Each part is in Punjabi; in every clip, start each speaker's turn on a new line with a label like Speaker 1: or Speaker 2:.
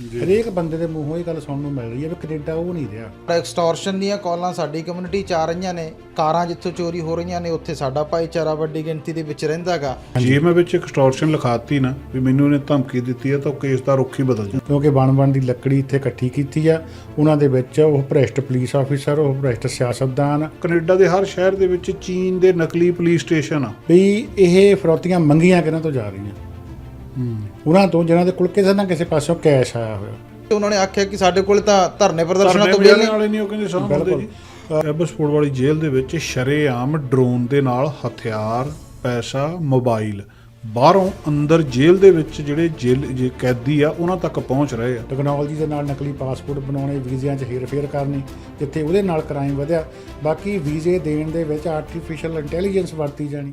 Speaker 1: ਹਰੇਕ ਬੰਦੇ ਦੇ ਮੂੰਹੋਂ ਇਹ ਗੱਲ ਸੁਣਨ ਨੂੰ ਮਿਲ ਰਹੀ ਹੈ ਵੀ ਕੈਨੇਡਾ ਉਹ ਨਹੀਂ ਰਿਹਾ।
Speaker 2: ਐਕਸਟੋਰਸ਼ਨ ਦੀਆਂ ਕਾਲਾਂ ਸਾਡੀ ਕਮਿਊਨਿਟੀ ਚ ਆ ਰਹੀਆਂ ਨੇ ਕਾਰਾਂ ਜਿੱਥੋਂ ਚੋਰੀ ਹੋ ਰਹੀਆਂ ਨੇ ਉੱਥੇ ਸਾਡਾ ਭਾਈਚਾਰਾ ਵੱਡੀ ਗਿਣਤੀ ਦੇ ਵਿੱਚ ਰਹਿੰਦਾਗਾ
Speaker 3: ਜੇ ਮੈਂ ਵਿੱਚ ਐਕਸਟੋਰਸ਼ਨ ਲਿਖਾਤੀ ਨਾ ਵੀ ਮੈਨੂੰ ਇਹਨੇ ਧਮਕੀ ਦਿੱਤੀ ਹੈ ਤਾਂ ਕੇਸ ਦਾ ਰੁੱਖ ਹੀ ਬਦਲ ਜਾ
Speaker 1: ਕਿਉਂਕਿ ਬਣ ਬਣ ਦੀ ਲੱਕੜੀ ਇੱਥੇ ਇਕੱਠੀ ਕੀਤੀ ਆ ਉਹਨਾਂ ਦੇ ਵਿੱਚ ਉਹ ਭ੍ਰਿਸ਼ਟ ਪੁਲਿਸ ਆਫੀਸਰ ਉਹ ਭ੍ਰਿਸ਼ਟ ਸਿਆਸਤਦਾਨ।
Speaker 3: ਕੈਨੇਡਾ ਦੇ ਹਰ ਸ਼ਹਿਰ ਦੇ ਵਿੱਚ ਚੀਨ ਦੇ ਨਕਲੀ ਪੁਲਿਸ ਸਟੇਸ਼ਨ ਆ।
Speaker 1: ਵੀ ਇਹ ਫਰੌਤੀਆਂ ਮੰਗੀਆਂ ਕਿਹਨਾਂ ਤੋਂ ਜਾ ਰਹੀਆਂ? ਉਹਨਾਂ ਤੋਂ ਜਿਨ੍ਹਾਂ ਦੇ ਕੋਲ ਕਿਸੇ ਨਾ ਕਿਸੇ ਪਾਸੋਂ ਕੈਸ਼ ਆਇਆ ਹੋਇਆ।
Speaker 2: ਉਹਨਾਂ ਨੇ ਆਖਿਆ ਕਿ ਸਾਡੇ ਕੋਲ ਤਾਂ ਧਰਨੇ ਪ੍ਰਦਰਸ਼ਨਾਂ ਤੋਂ
Speaker 3: ਵਾਲੇ ਨਹੀਂ ਉਹ ਕਹਿੰਦੇ ਸਾਹਮਣੇ ਜੀ ਐਬਸਫੋਰਡ ਵਾਲੀ ਜੇਲ੍ਹ ਦੇ ਵਿੱਚ ਸ਼ਰੇਆਮ ਡਰੋਨ ਦੇ ਨਾਲ ਹਥਿਆਰ ਪੈਸਾ ਮੋਬਾਈਲ ਬਾਹਰੋਂ ਅੰਦਰ ਜੇਲ੍ਹ ਦੇ ਵਿੱਚ ਜਿਹੜੇ ਜੇਲ੍ਹ ਜੇ ਕੈਦੀ ਆ ਉਹਨਾਂ ਤੱਕ ਪਹੁੰਚ ਰਹੇ ਆ।
Speaker 1: ਟੈਕਨੋਲੋਜੀ ਦੇ ਨਾਲ ਨਕਲੀ ਪਾਸਪੋਰਟ ਬਣਾਉਣੇ ਵੀਜ਼ਿਆਂ 'ਚ ਹੇਰਫੇਰ ਕਰਨੀ ਜਿੱਥੇ ਉਹਦੇ ਨਾਲ ਕ੍ਰਾਈਮ ਵਧਿਆ। ਬਾਕੀ ਵੀਜ਼ੇ ਦੇਣ ਦੇ ਵਿੱਚ ਆਰਟੀਫੀਸ਼ੀਅਲ ਇੰਟੈਲੀਜੈਂਸ ਵਰਤੀ ਜਾਣੀ।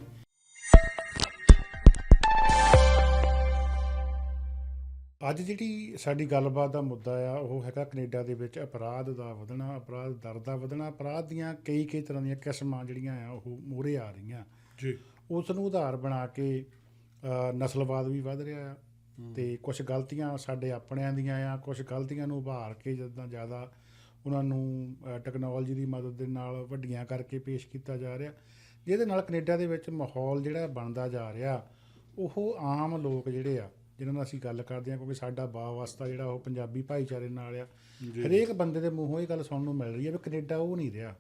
Speaker 1: ਅੱਜ ਜਿਹੜੀ ਸਾਡੀ ਗੱਲਬਾਤ ਦਾ ਮੁੱਦਾ ਆ ਉਹ ਹੈਗਾ ਕੈਨੇਡਾ ਦੇ ਵਿੱਚ ਅਪਰਾਧ ਦਾ ਵਧਣਾ ਅਪਰਾਧ ਦਰ ਦਾ ਵਧਣਾ ਅਪਰਾਧ ਦੀਆਂ ਕਈ ਕਈ ਤਰ੍ਹਾਂ ਦੀਆਂ ਕਿਸਮਾਂ ਜਿਹੜੀਆਂ ਆ ਉਹ ਮੂਹਰੇ ਆ ਰਹੀਆਂ।
Speaker 3: ਜੀ।
Speaker 1: ਉਸ ਨੂੰ ਉਧਾਰ ਬਣਾ ਕੇ ਨਸਲਵਾਦ ਵੀ ਵੱਧ ਰਿਹਾ ਆ ਤੇ ਕੁਝ ਗਲਤੀਆਂ ਸਾਡੇ ਆਪਣਿਆਂ ਦੀਆਂ ਆ ਕੁਝ ਗਲਤੀਆਂ ਨੂੰ ਉਭਾਰ ਕੇ ਜਦੋਂ ਜ਼ਿਆਦਾ ਉਹਨਾਂ ਨੂੰ ਟੈਕਨੋਲੋਜੀ ਦੀ ਮਦਦ ਦੇ ਨਾਲ ਵੱਡੀਆਂ ਕਰਕੇ ਪੇਸ਼ ਕੀਤਾ ਜਾ ਰਿਹਾ। ਜਿਹਦੇ ਨਾਲ ਕੈਨੇਡਾ ਦੇ ਵਿੱਚ ਮਾਹੌਲ ਜਿਹੜਾ ਬਣਦਾ ਜਾ ਰਿਹਾ ਉਹ ਆਮ ਲੋਕ ਜਿਹੜੇ ਆ ਜਿਨ੍ਹਾਂ ਨਾਲ ਅਸੀਂ ਗੱਲ ਕਰਦੇ ਹਾਂ ਕਿਉਂਕਿ ਸਾਡਾ ਵਾਸਤਾ ਜਿਹੜਾ ਉਹ ਪੰਜਾਬੀ ਭਾਈਚਾਰੇ ਨਾਲ ਆ। ਹਰੇਕ ਬੰਦੇ ਦੇ ਮੂੰਹੋਂ ਇਹ ਗੱਲ ਸੁਣਨ ਨੂੰ ਮਿਲ ਰਹੀ ਹੈ ਵੀ ਕੈਨੇਡਾ ਉਹ ਨਹੀਂ ਰਿਹਾ।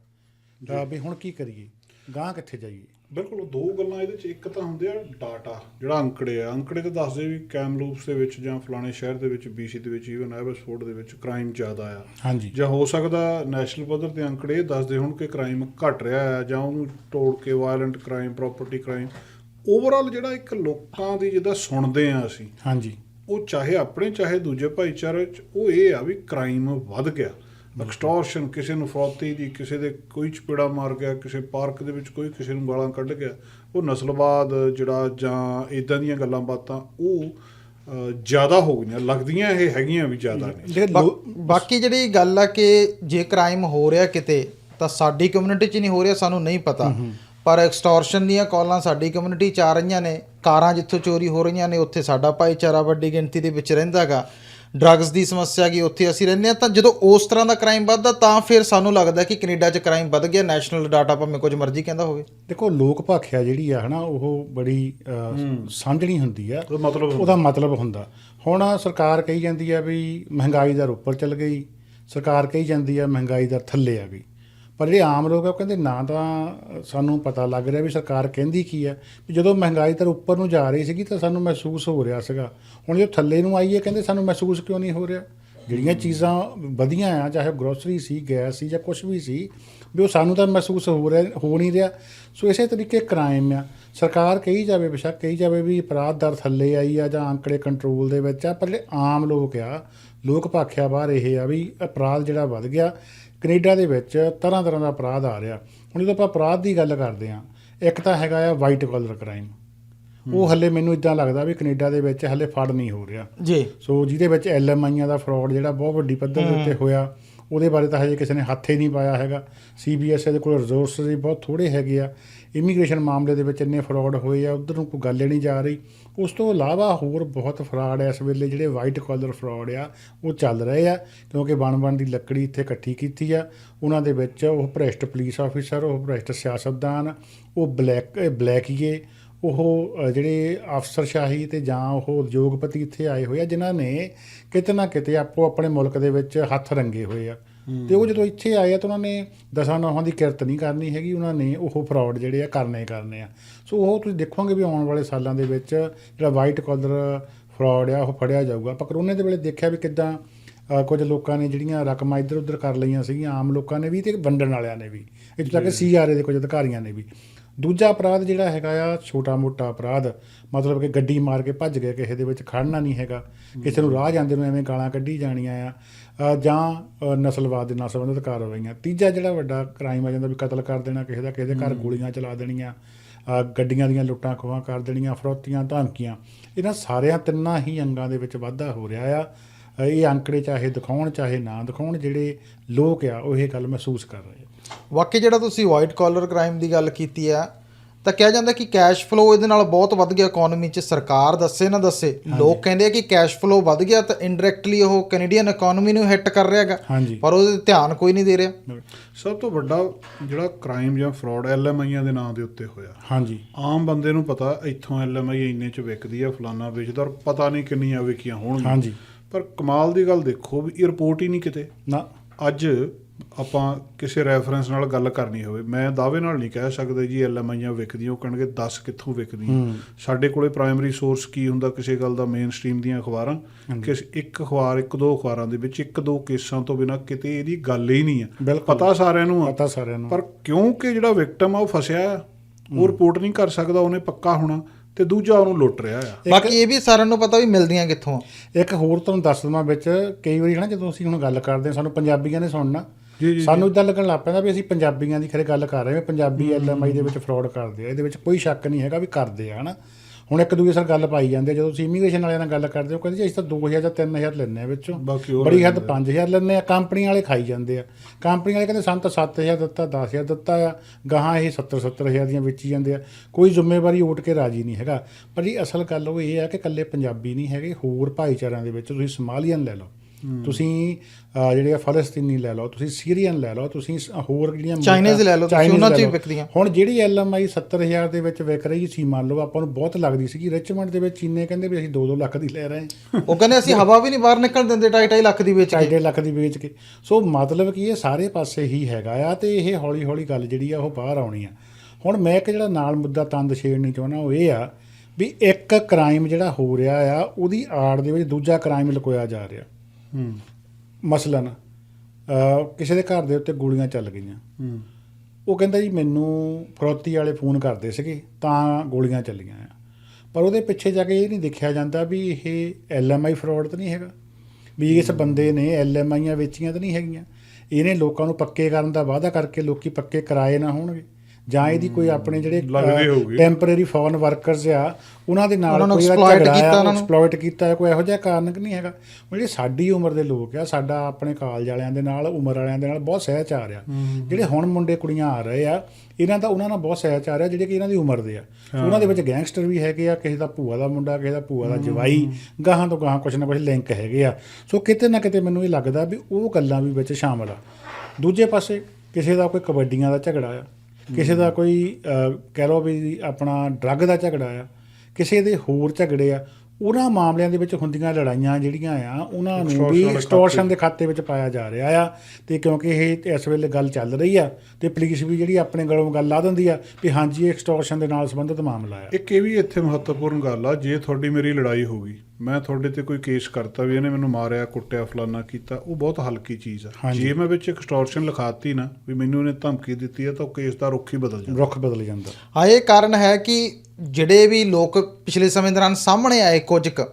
Speaker 1: ਤਾਂ ਵੀ ਹੁਣ ਕੀ ਕਰੀਏ? ਗਾਂ ਕਿੱਥੇ ਜਾਈਏ?
Speaker 3: ਬਿਲਕੁਲ ਉਹ ਦੋ ਗੱਲਾਂ ਇਹਦੇ ਚ ਇੱਕ ਤਾਂ ਹੁੰਦੇ ਆ ਡਾਟਾ ਜਿਹੜਾ ਅੰਕੜੇ ਆ। ਅੰਕੜੇ ਤੇ ਦੱਸਦੇ ਵੀ ਕੈਮਲੂਪਸ ਦੇ ਵਿੱਚ ਜਾਂ ਫਲਾਣੇ ਸ਼ਹਿਰ ਦੇ ਵਿੱਚ ਬੀਸੀ ਦੇ ਵਿੱਚ ਈਵਨ ਐਬਸਫੋਰਡ ਦੇ ਵਿੱਚ ਕ੍ਰਾਈਮ ਜ਼ਿਆਦਾ ਆ।
Speaker 1: ਹਾਂਜੀ।
Speaker 3: ਜਾਂ ਹੋ ਸਕਦਾ ਨੈਸ਼ਨਲ ਪੱਧਰ ਤੇ ਅੰਕੜੇ ਦੱਸਦੇ ਹੋਣ ਕਿ ਕ੍ਰਾਈਮ ਘਟ ਰਿਹਾ ਹੈ ਜਾਂ ਉਹਨੂੰ ਤੋੜ ਕੇ violent crime property crime overall ਜਿਹੜਾ ਇੱਕ ਲੋਕਾਂ ਦੀ ਜਿੱਦਾਂ ਸੁਣਦੇ ਆ ਅਸੀਂ
Speaker 1: ਹਾਂਜੀ।
Speaker 3: ਉਹ ਚਾਹੇ ਆਪਣੇ ਚਾਹੇ ਦੂਜੇ ਭਾਈਚਾਰੇ ਚ ਉਹ ਇਹ ਆ ਵੀ ਕ੍ਰਾਈਮ ਵੱਧ ਗਿਆ। ਐਕਸਟੋਰਸ਼ਨ ਕਿਸੇ ਨੂੰ ਫਰੌਤੀ ਦੀ ਕਿਸੇ ਦੇ ਕੋਈ ਚਪੇੜਾ ਮਾਰ ਗਿਆ ਕਿਸੇ ਪਾਰਕ ਦੇ ਵਿੱਚ ਕੋਈ ਕਿਸੇ ਨੂੰ ਗਾਲਾਂ ਕੱਢ ਗਿਆ ਉਹ ਨਸਲਵਾਦ ਜਿਹੜਾ ਜਾਂ ਇਦਾਂ ਦੀਆਂ ਗੱਲਾਂ ਬਾਤਾਂ ਉਹ ਜ਼ਿਆਦਾ ਹੋ ਗਈਆਂ। ਲੱਗਦੀਆਂ ਇਹ ਹੈਗੀਆਂ ਵੀ ਜ਼ਿਆਦਾ ਨੇ।
Speaker 2: ਬਾਕੀ ਜਿਹੜੀ ਗੱਲ ਆ ਕਿ ਜੇ ਕ੍ਰਾਈਮ ਹੋ ਰਿਹਾ ਕਿਤੇ ਤਾਂ ਸਾਡੀ ਕਮਿਊਨਿਟੀ 'ਚ ਨਹੀਂ ਹੋ ਰਿਹਾ ਸਾਨੂੰ ਨਹੀਂ ਪਤਾ। ਪਰ ਐਕਸਟੋਰਸ਼ਨ ਦੀਆਂ ਕਾਲਾਂ ਸਾਡੀ ਕਮਿਊਨਿਟੀ 'ਚ ਆ ਰਹੀਆਂ ਨੇ। ਕਾਰਾਂ ਜਿੱਥੋਂ ਚੋਰੀ ਹੋ ਰਹੀਆਂ ਨੇ ਉੱਥੇ ਸਾਡਾ ਭਾਈਚਾਰਾ ਵੱਡੀ ਗਿਣਤੀ ਦੇ ਵਿੱਚ ਰਹਿੰਦਾਗਾ ਡਰੱਗਸ ਦੀ ਸਮੱਸਿਆ ਕੀ ਉੱਥੇ ਅਸੀਂ ਰਹਿੰਦੇ ਆ ਤਾਂ ਜਦੋਂ ਉਸ ਤਰ੍ਹਾਂ ਦਾ ਕ੍ਰਾਈਮ ਵੱਧਦਾ ਤਾਂ ਫਿਰ ਸਾਨੂੰ ਲੱਗਦਾ ਕਿ ਕੈਨੇਡਾ 'ਚ ਕ੍ਰਾਈਮ ਵੱਧ ਗਿਆ ਨੈਸ਼ਨਲ ਡਾਟਾ ਭਾਵੇਂ ਕੁਝ ਮਰਜ਼ੀ ਕਹਿੰਦਾ ਹੋਵੇ।
Speaker 1: ਦੇਖੋ ਲੋਕ ਭਾਖਿਆ ਜਿਹੜੀ ਆ ਹਨਾ ਉਹ ਬੜੀ ਸਮਝਣੀ ਹੁੰਦੀ ਆ।
Speaker 3: ਉਹਦਾ ਮਤਲਬ
Speaker 1: ਉਹਦਾ ਮਤਲਬ ਹੁੰਦਾ। ਹੁਣ ਸਰਕਾਰ ਕਹੀ ਜਾਂਦੀ ਆ ਵੀ ਮਹਿੰਗਾਈ ਦਰ ਉੱਪਰ ਚੱਲ ਗਈ। ਸਰਕਾਰ ਕਹੀ ਜਾਂਦੀ ਆ ਮਹਿੰਗਾਈ ਦਰ ਥੱਲੇ ਆ ਗਈ। ਪਰ ਜਿਹੜੇ ਆਮ ਲੋਕ ਆ, ਉਹ ਕਹਿੰਦੇ ਨਾ ਤਾਂ ਸਾਨੂੰ ਪਤਾ ਲੱਗ ਰਿਹਾ ਵੀ ਸਰਕਾਰ ਕਹਿੰਦੀ ਕੀ ਆ ਵੀ ਜਦੋਂ ਮਹਿੰਗਾਈ ਦਰ ਉੱਪਰ ਨੂੰ ਜਾ ਰਹੀ ਸੀਗੀ ਤਾਂ ਸਾਨੂੰ ਮਹਿਸੂਸ ਹੋ ਰਿਹਾ ਸੀਗਾ। ਹੁਣ ਜਦੋਂ ਥੱਲੇ ਨੂੰ ਆਈਏ ਕਹਿੰਦੇ ਸਾਨੂੰ ਮਹਿਸੂਸ ਕਿਉਂ ਨਹੀਂ ਹੋ ਰਿਹਾ? ਜਿਹੜੀਆਂ ਚੀਜ਼ਾਂ ਵਧੀਆਂ ਆ, ਚਾਹੇ ਗਰੋਸਰੀ ਸੀ ਗੈਸ ਸੀ ਜਾਂ ਕੁਝ ਵੀ ਸੀ, ਵੀ ਉਹ ਸਾਨੂੰ ਤਾਂ ਮਹਿਸੂਸ ਹੋ ਰਿਹਾ, ਹੋ ਨਹੀਂ ਰਿਹਾ। ਸੋ ਇਸੇ ਤਰੀਕੇ ਕ੍ਰਾਈਮ ਆ। ਸਰਕਾਰ ਕਹੀ ਜਾਵੇ ਬੇਸ਼ੱਕ, ਕਹੀ ਜਾਵੇ ਵੀ ਅਪਰਾਧ ਦਰ ਥੱਲੇ ਆਈ ਆ ਜਾਂ ਅੰਕੜੇ ਕੰਟਰੋਲ ਦੇ ਵਿੱਚ ਆ, ਪਰ ਜਿਹੜੇ ਆਮ ਲੋਕ ਆ। ਲੋਕ ਭਾਖਿਆ ਬਾਹਰ ਇਹ ਆ ਵੀ ਅਪਰਾਧ ਜਿਹੜਾ ਵੱਧ ਗਿਆ ਕੈਨੇਡਾ ਦੇ ਵਿੱਚ ਤਰ੍ਹਾਂ ਤਰ੍ਹਾਂ ਦਾ ਅਪਰਾਧ ਆ ਰਿਹਾ। ਹੁਣ ਜਦੋਂ ਆਪਾਂ ਅਪਰਾਧ ਦੀ ਗੱਲ ਕਰਦੇ ਆ ਇੱਕ ਤਾਂ ਹੈਗਾ ਆ ਵਾਈਟ ਕਾਲਰ ਕ੍ਰਾਈਮ ਉਹ ਹੱਲੇ ਮੈਨੂੰ ਇਦਾਂ ਲੱਗਦਾ ਵੀ ਕੈਨੇਡਾ ਦੇ ਵਿੱਚ ਹੱਲੇ ਫੜ ਨਹੀਂ ਹੋ ਰਿਹਾ।
Speaker 2: ਜੀ।
Speaker 1: ਸੋ ਜਿਹਦੇ ਵਿੱਚ ਐਲਐਮਆਈਆਂ ਦਾ ਫਰਾਡ ਜਿਹੜਾ ਬਹੁਤ ਵੱਡੀ ਪੱਧਰ ਦੇ ਉੱਤੇ ਹੋਇਆ ਉਹਦੇ ਬਾਰੇ ਤਾਂ ਹਜੇ ਕਿਸੇ ਨੇ ਹੱਥ ਨਹੀਂ ਪਾਇਆ ਹੈਗਾ। ਸੀਬੀਐਸ ਦੇ ਕੋਲ ਰਿਸੋਰਸਸ ਵੀ ਬਹੁਤ ਥੋੜੇ ਹੈਗੇ ਆ। ਇਮੀਗ੍ਰੇਸ਼ਨ ਮਾਮਲੇ ਦੇ ਵਿੱਚ ਇੰਨੇ ਫਰਾਡ ਹੋਏ ਆ, ਉਧਰ ਨੂੰ ਕੋਈ ਗੱਲ ਨਹੀਂ ਜਾ ਰਹੀ। ਉਸ ਤੋਂ ਇਲਾਵਾ ਹੋਰ ਬਹੁਤ ਫਰਾਡ ਇਸ ਵੇਲੇ ਜਿਹੜੇ ਵਾਈਟ ਕਾਲਰ ਫਰਾਡ ਆ, ਉਹ ਚੱਲ ਰਹੇ ਆ, ਕਿਉਂਕਿ ਬਣ ਬਣ ਦੀ ਲੱਕੜੀ ਇੱਥੇ ਇਕੱਠੀ ਕੀਤੀ ਆ। ਉਹਨਾਂ ਦੇ ਵਿੱਚ ਉਹ ਭ੍ਰਿਸ਼ਟ ਪੁਲਿਸ ਆਫੀਸਰ ਉਹ ਭ੍ਰਿਸ਼ਟ ਸਿਆਸਤਦਾਨ, ਉਹ ਬਲੈਕ ਬਲੈਕੀਏ ਉਹ ਜਿਹੜੇ ਅਫਸਰਸ਼ਾਹੀ ਤੇ ਜਾਂ ਉਹ ਉਦਯੋਗਪਤੀ ਇੱਥੇ ਆਏ ਹੋਏ ਆ, ਜਿਨ੍ਹਾਂ ਨੇ ਕਿਤੇ ਨਾ ਕਿਤੇ ਆਪੋ ਆਪਣੇ ਮੁਲਕ ਦੇ ਵਿੱਚ ਹੱਥ ਰੰਗੇ ਹੋਏ ਆ। ਤੇ ਉਹ ਜਦੋਂ ਇੱਥੇ ਆਏ ਆ ਤਾਂ ਉਹਨਾਂ ਨੇ ਦਸਾਂ ਨੌਹਾਂ ਦੀ ਕਿਰਤ ਨਹੀਂ ਕਰਨੀ ਹੈਗੀ ਉਹਨਾਂ ਨੇ ਉਹ ਫਰਾਡ ਜਿਹੜੇ ਆ ਕਰਨੇ ਕਰਨੇ ਆ। ਸੋ ਉਹ ਤੁਸੀਂ ਦੇਖੋਗੇ ਵੀ ਆਉਣ ਵਾਲੇ ਸਾਲਾਂ ਦੇ ਵਿੱਚ ਜਿਹੜਾ ਵਾਈਟ ਕਾਲਰ ਫਰਾਡ ਆ ਉਹ ਫੜਿਆ ਜਾਊਗਾ। ਪਰ ਕਰੋਨੇ ਦੇ ਵੇਲੇ ਦੇਖਿਆ ਵੀ ਕਿਦਾਂ ਕੁਝ ਲੋਕਾਂ ਨੇ ਜਿਹੜੀਆਂ ਰਕਮਾਂ ਇੱਧਰ ਉੱਧਰ ਕਰ ਲਈਆਂ ਸੀਗੀਆਂ ਆਮ ਲੋਕਾਂ ਨੇ ਵੀ ਤੇ ਵੰਡਣ ਵਾਲਿਆਂ ਨੇ ਵੀ। ਇੱਥੇ ਤੱਕ ਸੀਆਰਏ ਦੇ ਕੁਝ ਅਧਿਕਾਰੀਆਂ ਨੇ ਵੀ। ਦੂਜਾ ਅਪਰਾਧ ਜਿਹੜਾ ਹੈਗਾ ਆ ਛੋਟਾ ਮੋਟਾ ਅਪਰਾਧ ਮਤਲਬ ਕਿ ਗੱਡੀ ਮਾਰ ਕੇ ਭੱਜ ਗਏ ਕਿਸੇ ਦੇ ਵਿੱਚ ਖੜਨਾ ਨਹੀਂ ਹੈਗਾ। ਕਿਸੇ ਨੂੰ ਰਾਹ ਜਾਂਦੇ ਨੂੰ ਐਵੇਂ ਗਾਲਾਂ ਕੱਢੀ ਜਾਣੀਆਂ ਆ। ਜਾਂ ਨਸਲਵਾਦ ਦੇ ਨਾਲ ਸੰਬੰਧਿਤ ਕਾਰਵਾਈਆਂ ਤੀਜਾ ਜਿਹੜਾ ਵੱਡਾ ਕ੍ਰਾਈਮ ਆ ਜਾਂਦਾ ਵੀ ਕਤਲ ਕਰ ਦੇਣਾ ਕਿਸੇ ਦਾ ਕਿਸੇ ਦੇ ਘਰ ਗੋਲੀਆਂ ਚਲਾ ਦੇਣੀਆਂ ਗੱਡੀਆਂ ਦੀਆਂ ਲੁੱਟਾਂ ਖੋਹਾਂ ਕਰ ਦੇਣੀਆਂ ਫਰੋਤੀਆਂ ਧਮਕੀਆਂ। ਇਹਨਾਂ ਸਾਰਿਆਂ ਤਿੰਨਾਂ ਹੀ ਅੰਗਾਂ ਦੇ ਵਿੱਚ ਵਾਧਾ ਹੋ ਰਿਹਾ ਆ। ਇਹ ਅੰਕੜੇ ਚਾਹੇ ਦਿਖਾਉਣ ਚਾਹੇ ਨਾ ਦਿਖਾਉਣ ਜਿਹੜੇ ਲੋਕ ਆ ਉਹ ਇਹ ਗੱਲ ਮਹਿਸੂਸ ਕਰ ਰਹੇ ਆ।
Speaker 2: ਵਾਕਈ ਜਿਹੜਾ ਤੁਸੀਂ ਵਾਈਟ ਕਾਲਰ ਕ੍ਰਾਈਮ ਦੀ ਗੱਲ ਕੀਤੀ ਆ ਤਾਂ ਕਿਹਾ ਜਾਂਦਾ ਕਿ ਕੈਸ਼ ਫਲੋ ਇਹਦੇ ਨਾਲ ਬਹੁਤ ਵੱਧ ਗਿਆ ਇਕਨੋਮੀ 'ਚ। ਸਰਕਾਰ ਦੱਸੇ ਨਾ ਦੱਸੇ ਲੋਕ ਕਹਿੰਦੇ ਆ ਕਿ ਕੈਸ਼ ਫਲੋ ਵੱਧ ਗਿਆ ਤਾਂ ਇਨਡਾਇਰੈਕਟਲੀ ਉਹ ਕੈਨੇਡੀਅਨ ਇਕਨੋਮੀ ਨੂੰ ਹਿੱਟ ਕਰ ਰਿਹਾ ਹੈਗਾ। ਪਰ ਉਹਦੇ ਧਿਆਨ ਕੋਈ ਨਹੀਂ ਦੇ ਰਿਹਾ।
Speaker 3: ਸਭ ਤੋਂ ਵੱਡਾ ਜਿਹੜਾ ਕ੍ਰਾਈਮ ਜਾਂ ਫਰਾਡ ਐਲਐਮਆਈਆਂ ਦੇ ਨਾਂ ਦੇ ਉੱਤੇ ਹੋਇਆ।
Speaker 1: ਹਾਂਜੀ।
Speaker 3: ਆਮ ਬੰਦੇ ਨੂੰ ਪਤਾ ਇੱਥੋਂ ਐਲਐਮਆਈ ਇੰਨੇ ਚ ਵਿਕਦੀ ਆ ਫਲਾਨਾ ਵੇਚਦਾ ਔਰ ਪਤਾ ਨਹੀਂ ਕਿੰਨੀਆਂ ਵਿਕੀਆਂ ਹੋਣਗੀਆਂ।
Speaker 1: ਹਾਂਜੀ।
Speaker 3: ਪਰ ਕਮਾਲ ਦੀ ਗੱਲ ਦੇਖੋ ਵੀ ਇਹ ਰਿਪੋਰਟ ਹੀ ਨਹੀਂ ਕਿਤੇ।
Speaker 1: ਨਾ।
Speaker 3: ਅੱਜ ਆਪਾਂ ਕਿਸੇ ਰੈਫਰੈਂਸ ਨਾਲ ਗੱਲ ਕਰਨੀ ਹੋਵੇ ਮੈਂ ਦਾਅਵੇ ਨਾਲ ਨਹੀਂ ਕਹਿ ਸਕਦਾ ਜੀ ਐਲਐਮਆਈਆਂ ਵਿਕਦੀਆਂ ਉਹ ਕਹਿਣਗੇ 10 ਕਿੱਥੋਂ ਵਿਕਦੀਆਂ। ਸਾਡੇ ਕੋਲੇ ਪ੍ਰਾਇਮਰੀ ਸੋਰਸ ਕੀ ਹੁੰਦਾ ਕਿਸੇ ਗੱਲ ਦਾ ਮੇਨ ਸਟ੍ਰੀਮ ਦੀਆਂ ਅਖਬਾਰਾਂ? ਕਿਸ ਇੱਕ ਅਖਬਾਰ ਇੱਕ ਦੋ ਅਖਬਾਰਾਂ ਦੇ ਵਿੱਚ ਇੱਕ ਦੋ ਕੇਸਾਂ ਤੋਂ ਬਿਨਾ ਕਿਤੇ ਇਹਦੀ ਗੱਲ ਹੀ ਨਹੀਂ ਆ। ਪਤਾ ਸਾਰਿਆਂ ਨੂੰ
Speaker 1: ਪਤਾ ਸਾਰਿਆਂ ਨੂੰ
Speaker 3: ਪਰ ਕਿਉਂਕਿ ਜਿਹੜਾ ਵਿਕਟਮ ਆ ਉਹ ਫਸਿਆ ਆ, ਉਹ ਰਿਪੋਰਟ ਨਹੀਂ ਕਰ ਸਕਦਾ ਉਹਨੇ ਪੱਕਾ ਹੋਣਾ ਤੇ ਦੂਜਾ ਉਹਨੂੰ ਲੁੱਟ ਰਿਹਾ ਆ।
Speaker 2: ਬਾਕੀ ਇਹ ਵੀ ਸਾਰਿਆਂ ਨੂੰ ਪਤਾ ਵੀ ਮਿਲਦੀਆਂ ਕਿੱਥੋਂ।
Speaker 1: ਇੱਕ ਹੋਰ ਤੁਹਾਨੂੰ ਦੱਸ ਦਵਾਂ ਵਿੱਚ ਕਈ ਵਾਰੀ ਹਨਾ ਜਦੋਂ ਅਸੀਂ ਹੁਣ ਗੱਲ ਕਰਦੇ ਹਾਂ ਸਾਨੂੰ ਪੰਜਾਬੀਆਂ ਨੇ ਸੁਣਨਾ ਸਾਨੂੰ ਇਦਾਂ ਲੱਗਣ ਲੱਗ ਪੈਂਦਾ ਵੀ ਅਸੀਂ ਪੰਜਾਬੀਆਂ ਦੀ ਖਰੇ ਗੱਲ ਕਰ ਰਹੇ ਹਾਂ ਪੰਜਾਬੀ ਐਲਐਮਆਈ ਦੇ ਵਿੱਚ ਫਰਾਡ ਕਰਦੇ ਆ ਇਹਦੇ ਵਿੱਚ ਕੋਈ ਸ਼ੱਕ ਨਹੀਂ ਹੈਗਾ ਵੀ ਕਰਦੇ ਆ ਹਨਾ? ਹੁਣ ਇੱਕ ਦੂਜੇ ਨਾਲ ਗੱਲ ਪਾਈ ਜਾਂਦੇ ਜਦੋਂ ਤੁਸੀਂ ਇਮੀਗ੍ਰੇਸ਼ਨ ਵਾਲਿਆਂ ਨਾਲ ਗੱਲ ਕਰਦੇ ਹੋ ਕਹਿੰਦੇ ਜੀ ਅਸੀਂ ਤਾਂ 2000 ਜਾਂ 3000 ਲੈਂਦੇ ਆ ਵਿੱਚੋਂ। ਬੜੀ ਹੱਦ 5000 ਲੈਂਦੇ ਆ ਕੰਪਨੀ ਵਾਲੇ ਖਾਈ ਜਾਂਦੇ ਆ। ਕੰਪਨੀ ਵਾਲੇ ਕਹਿੰਦੇ ਸਾਨੂੰ ਤਾਂ 7000 ਦਿੱਤਾ 10000 ਦਿੱਤਾ ਆ ਗਾਹਾਂ ਇਹ 70 70000 ਦੀਆਂ ਵੇਚੀ ਜਾਂਦੇ ਆ। ਕੋਈ ਜ਼ਿੰਮੇਵਾਰੀ ਓਟ ਕੇ ਰਾਜੀ ਨਹੀਂ ਹੈਗਾ। ਪਰ ਜੀ ਅਸਲ ਗੱਲ ਉਹ ਇਹ ਆ ਕਿ ਇਕੱਲੇ ਪੰਜਾਬੀ ਨਹੀਂ ਹੈਗੇ ਹੋਰ ਭਾਈਚਾਰਿਆਂ ਦੇ ਵਿੱਚ ਤੁਸੀਂ ਸਮਾਲੀਅਨ ਲੈ ਲਓ। ਤੁਸੀਂ ਜਿਹੜੇ ਆ ਫਲਸਤੀਨੀ ਲੈ ਲਓ ਤੁਸੀਂ ਸੀਰੀਅਨ ਲੈ ਲਓ ਤੁਸੀਂ ਸ- ਹੋਰ ਜਿਹੜੀਆਂ ਮੁਲਕਾਂ-
Speaker 2: ਲੈ ਲਓ, ਤੁਸੀਂ ਉਹਨਾਂ 'ਚ
Speaker 1: ਲਓ।
Speaker 2: ਵਿਕਦੀਆਂ।
Speaker 1: ਹੁਣ ਜਿਹੜੀ ਐਲਐਮਆਈ 70000 ਦੇ ਵਿੱਚ ਵਿਕ ਰਹੀ ਸੀ ਮੰਨ ਲਓ ਆਪਾਂ ਨੂੰ ਬਹੁਤ ਲੱਗਦੀ ਸੀਗੀ ਰਿਚਮੰਡ ਦੇ ਵਿੱਚ ਚੀਨੇ ਕਹਿੰਦੇ ਵੀ ਅਸੀਂ 2-2 ਲੱਖ ਦੀ ਲੈ ਰਹੇ ਹਾਂ।
Speaker 2: ਉਹ ਕਹਿੰਦੇ ਅਸੀਂ ਹਵਾ ਵੀ ਨਹੀਂ ਬਾਹਰ ਨਿਕਲ ਦਿੰਦੇ 2.5 ਲੱਖ ਦੀ ਵੇਚ ਕੇ।
Speaker 1: ਢਾਈ ਲੱਖ ਦੀ ਵੇਚ ਕੇ। ਸੋ ਮਤਲਬ ਕਿ ਇਹ ਸਾਰੇ ਪਾਸੇ ਹੀ ਹੈਗਾ ਆ ਤੇ ਇਹ ਹੌਲੀ ਹੌਲੀ ਗੱਲ ਜਿਹੜੀ ਆ ਉਹ ਬਾਹਰ ਆਉਣੀ ਆ। ਹੁਣ ਮੈਂ ਇੱਕ ਜਿਹੜਾ ਨਾਲ ਮੁੱਦਾ ਤੰਦ ਛੇੜਨੀ ਚਾਹੁੰਦਾ ਉਹ ਇਹ ਆ ਵੀ ਇੱਕ ਕ੍ਰਾਈਮ ਜਿਹੜਾ ਹੋ ਰਿਹਾ ਆ ਉਹਦੀ ਆੜ ਦੇ ਵਿੱਚ ਦੂਜਾ ਕ੍ਰਾਈਮ ਲੁਕੋਇਆ ਜਾ ਰਿਹਾ।
Speaker 3: ਹੂੰ।
Speaker 1: ਮਸਲਨ ਕਿਸੇ ਦੇ ਘਰ ਦੇ ਉੱਤੇ ਗੋਲੀਆਂ ਚੱਲ ਗਈਆਂ।
Speaker 3: ਹੂੰ।
Speaker 1: ਉਹ ਕਹਿੰਦਾ ਜੀ ਮੈਨੂੰ ਫਰੋਤੀ ਵਾਲੇ ਫੋਨ ਕਰਦੇ ਸੀਗੇ ਤਾਂ ਗੋਲੀਆਂ ਚੱਲੀਆਂ ਆ। ਪਰ ਉਹਦੇ ਪਿੱਛੇ ਜਾ ਕੇ ਇਹ ਨਹੀਂ ਦੇਖਿਆ ਜਾਂਦਾ ਵੀ ਇਹ ਐਲਐਮਆਈ ਫਰਾਡ ਤਾਂ ਨਹੀਂ ਹੈਗਾ। ਵੀ ਇਸ ਬੰਦੇ ਨੇ ਐਲਐਮਆਈਆਂ ਵੇਚੀਆਂ ਤਾਂ ਨਹੀਂ ਹੈਗੀਆਂ। ਇਹਨੇ ਲੋਕਾਂ ਨੂੰ ਪੱਕੇ ਕਰਨ ਦਾ ਵਾਅਦਾ ਕਰਕੇ ਲੋਕੀ ਪੱਕੇ ਕਰਾਏ ਨਾ ਹੋਣਗੇ। ਜਾਂ ਇਹਦੀ ਕੋਈ ਆਪਣੇ। ਜਿਹੜੇ ਟੈਂਪਰੇਰੀ ਫੋਰਨ ਵਰਕਰਸ ਆ ਉਹਨਾਂ ਦੇ ਨਾਲ ਕੋਈ
Speaker 2: exploit
Speaker 1: ਝਗੜਾ
Speaker 2: ਕੀਤਾ ਉਹਨਾਂ ਨੂੰ।
Speaker 1: ਐਕਸਪਲੋਇਟ ਕੀਤਾ ਕੋਈ ਇਹੋ ਜਿਹਾ ਕਾਰਨ ਨਹੀਂ ਹੈਗਾ? ਜਿਹੜੇ ਸਾਡੀ ਉਮਰ ਦੇ ਲੋਕ ਆ ਸਾਡਾ ਆਪਣੇ ਕਾਲਜ ਵਾਲਿਆਂ ਦੇ ਨਾਲ ਉਮਰ ਵਾਲਿਆਂ ਦੇ ਨਾਲ ਬਹੁਤ ਸਹਿਚਾਰ ਆ ਜਿਹੜੇ ਹੁਣ ਮੁੰਡੇ ਕੁੜੀਆਂ ਆ ਰਹੇ ਆ ਇਹਨਾਂ ਦਾ ਉਹਨਾਂ ਨਾਲ ਬਹੁਤ ਸਹਿਚਾਰ ਆ ਜਿਹੜੇ ਕਿ ਇਹਨਾਂ ਦੀ ਉਮਰ ਦੇ ਆ। ਉਹਨਾਂ ਦੇ ਵਿੱਚ ਗੈਂਗਸਟਰ ਵੀ ਹੈਗੇ ਆ ਕਿਸੇ ਦਾ ਭੂਆ ਦਾ ਮੁੰਡਾ ਕਿਸੇ ਦਾ ਭੂਆ ਦਾ ਜਵਾਈ ਗਾਹਾਂ ਤੋਂ ਗਾਹਾਂ ਕੁਛ ਨਾ ਕੁਛ ਲਿੰਕ ਹੈਗੇ ਆ। ਸੋ ਕਿਤੇ ਨਾ ਕਿਤੇ ਮੈਨੂੰ ਇਹ ਲੱਗਦਾ ਵੀ ਉਹ ਗੱਲਾਂ ਵੀ ਵਿੱਚ ਸ਼ਾਮਲ ਆ। ਦੂਜੇ ਪਾਸੇ ਕਿਸੇ ਦਾ ਕੋਈ ਕਬੱਡੀਆਂ ਦਾ ਝਗੜਾ ਆ ਕਿਸੇ ਦਾ ਕੋਈ ਕਹਿ ਲਓ ਵੀ ਆਪਣਾ ਡਰੱਗ ਦਾ ਝਗੜਾ ਆ, ਕਿਸੇ ਦੇ ਹੋਰ ਝਗੜੇ ਆ ਉਹਨਾਂ ਮਾਮਲਿਆਂ ਦੇ ਵਿੱਚ ਹੁੰਦੀਆਂ ਲੜਾਈਆਂ ਜਿਹੜੀਆਂ ਆ ਉਹਨਾਂ ਨੂੰ ਵੀ ਐਕਸਟੋਰਸ਼ਨ ਦੇ ਖਾਤੇ ਵਿੱਚ। ਪਾਇਆ ਜਾ ਰਿਹਾ ਆ ਤੇ ਕਿਉਂਕਿ ਇਹ ਇਸ ਵੇਲੇ ਗੱਲ ਚੱਲ ਰਹੀ ਆ ਤੇ ਪੁਲਿਸ ਵੀ ਜਿਹੜੀ ਆਪਣੇ ਗਲੋਂ ਗੱਲ ਲਾ ਦਿੰਦੀ ਆ ਵੀ ਹਾਂਜੀ ਇਹ ਐਕਸਟੋਰਸ਼ਨ ਦੇ ਨਾਲ ਸੰਬੰਧਿਤ ਮਾਮਲਾ ਆ।
Speaker 3: ਇੱਕ ਇਹ ਵੀ ਇੱਥੇ ਮਹੱਤਵਪੂਰਨ ਗੱਲ ਆ ਜੇ ਤੁਹਾਡੀ ਮੇਰੀ ਲੜਾਈ ਹੋ ਗਈ ਮੈਂ ਤੁਹਾਡੇ ਤੇ ਕੋਈ ਕੇਸ ਕਰਤਾ ਵੀ ਇਹਨੇ ਮੈਨੂੰ ਮਾਰਿਆ ਕੁੱਟਿਆ ਫਲਾਨਾ ਕੀਤਾ ਉਹ ਬਹੁਤ ਹਲਕੀ ਚੀਜ਼ ਆ।
Speaker 1: ਹਾਂਜੀ।
Speaker 3: ਜੇ ਮੈਂ ਵਿੱਚ ਐਕਸਟੋਰਸ਼ਨ ਲਿਖਾਤੀ ਨਾ ਵੀ ਮੈਨੂੰ ਇਹਨੇ ਧਮਕੀ ਦਿੱਤੀ ਆ ਤਾਂ ਉਹ ਕੇਸ ਦਾ ਰੁੱਖ ਹੀ ਬਦਲ ਜਾਂਦਾ।
Speaker 1: ਰੁੱਖ ਬਦਲ ਜਾਂਦਾ।
Speaker 2: ਹਾਂ ਇਹ ਕਾਰਨ ਹੈ ਕਿ ਜਿਹੜੇ ਵੀ ਲੋਕ ਪਿਛਲੇ ਸਮੇਂ ਦੌਰਾਨ ਸਾਹਮਣੇ ਆਏ ਕੁਝ ਕੁ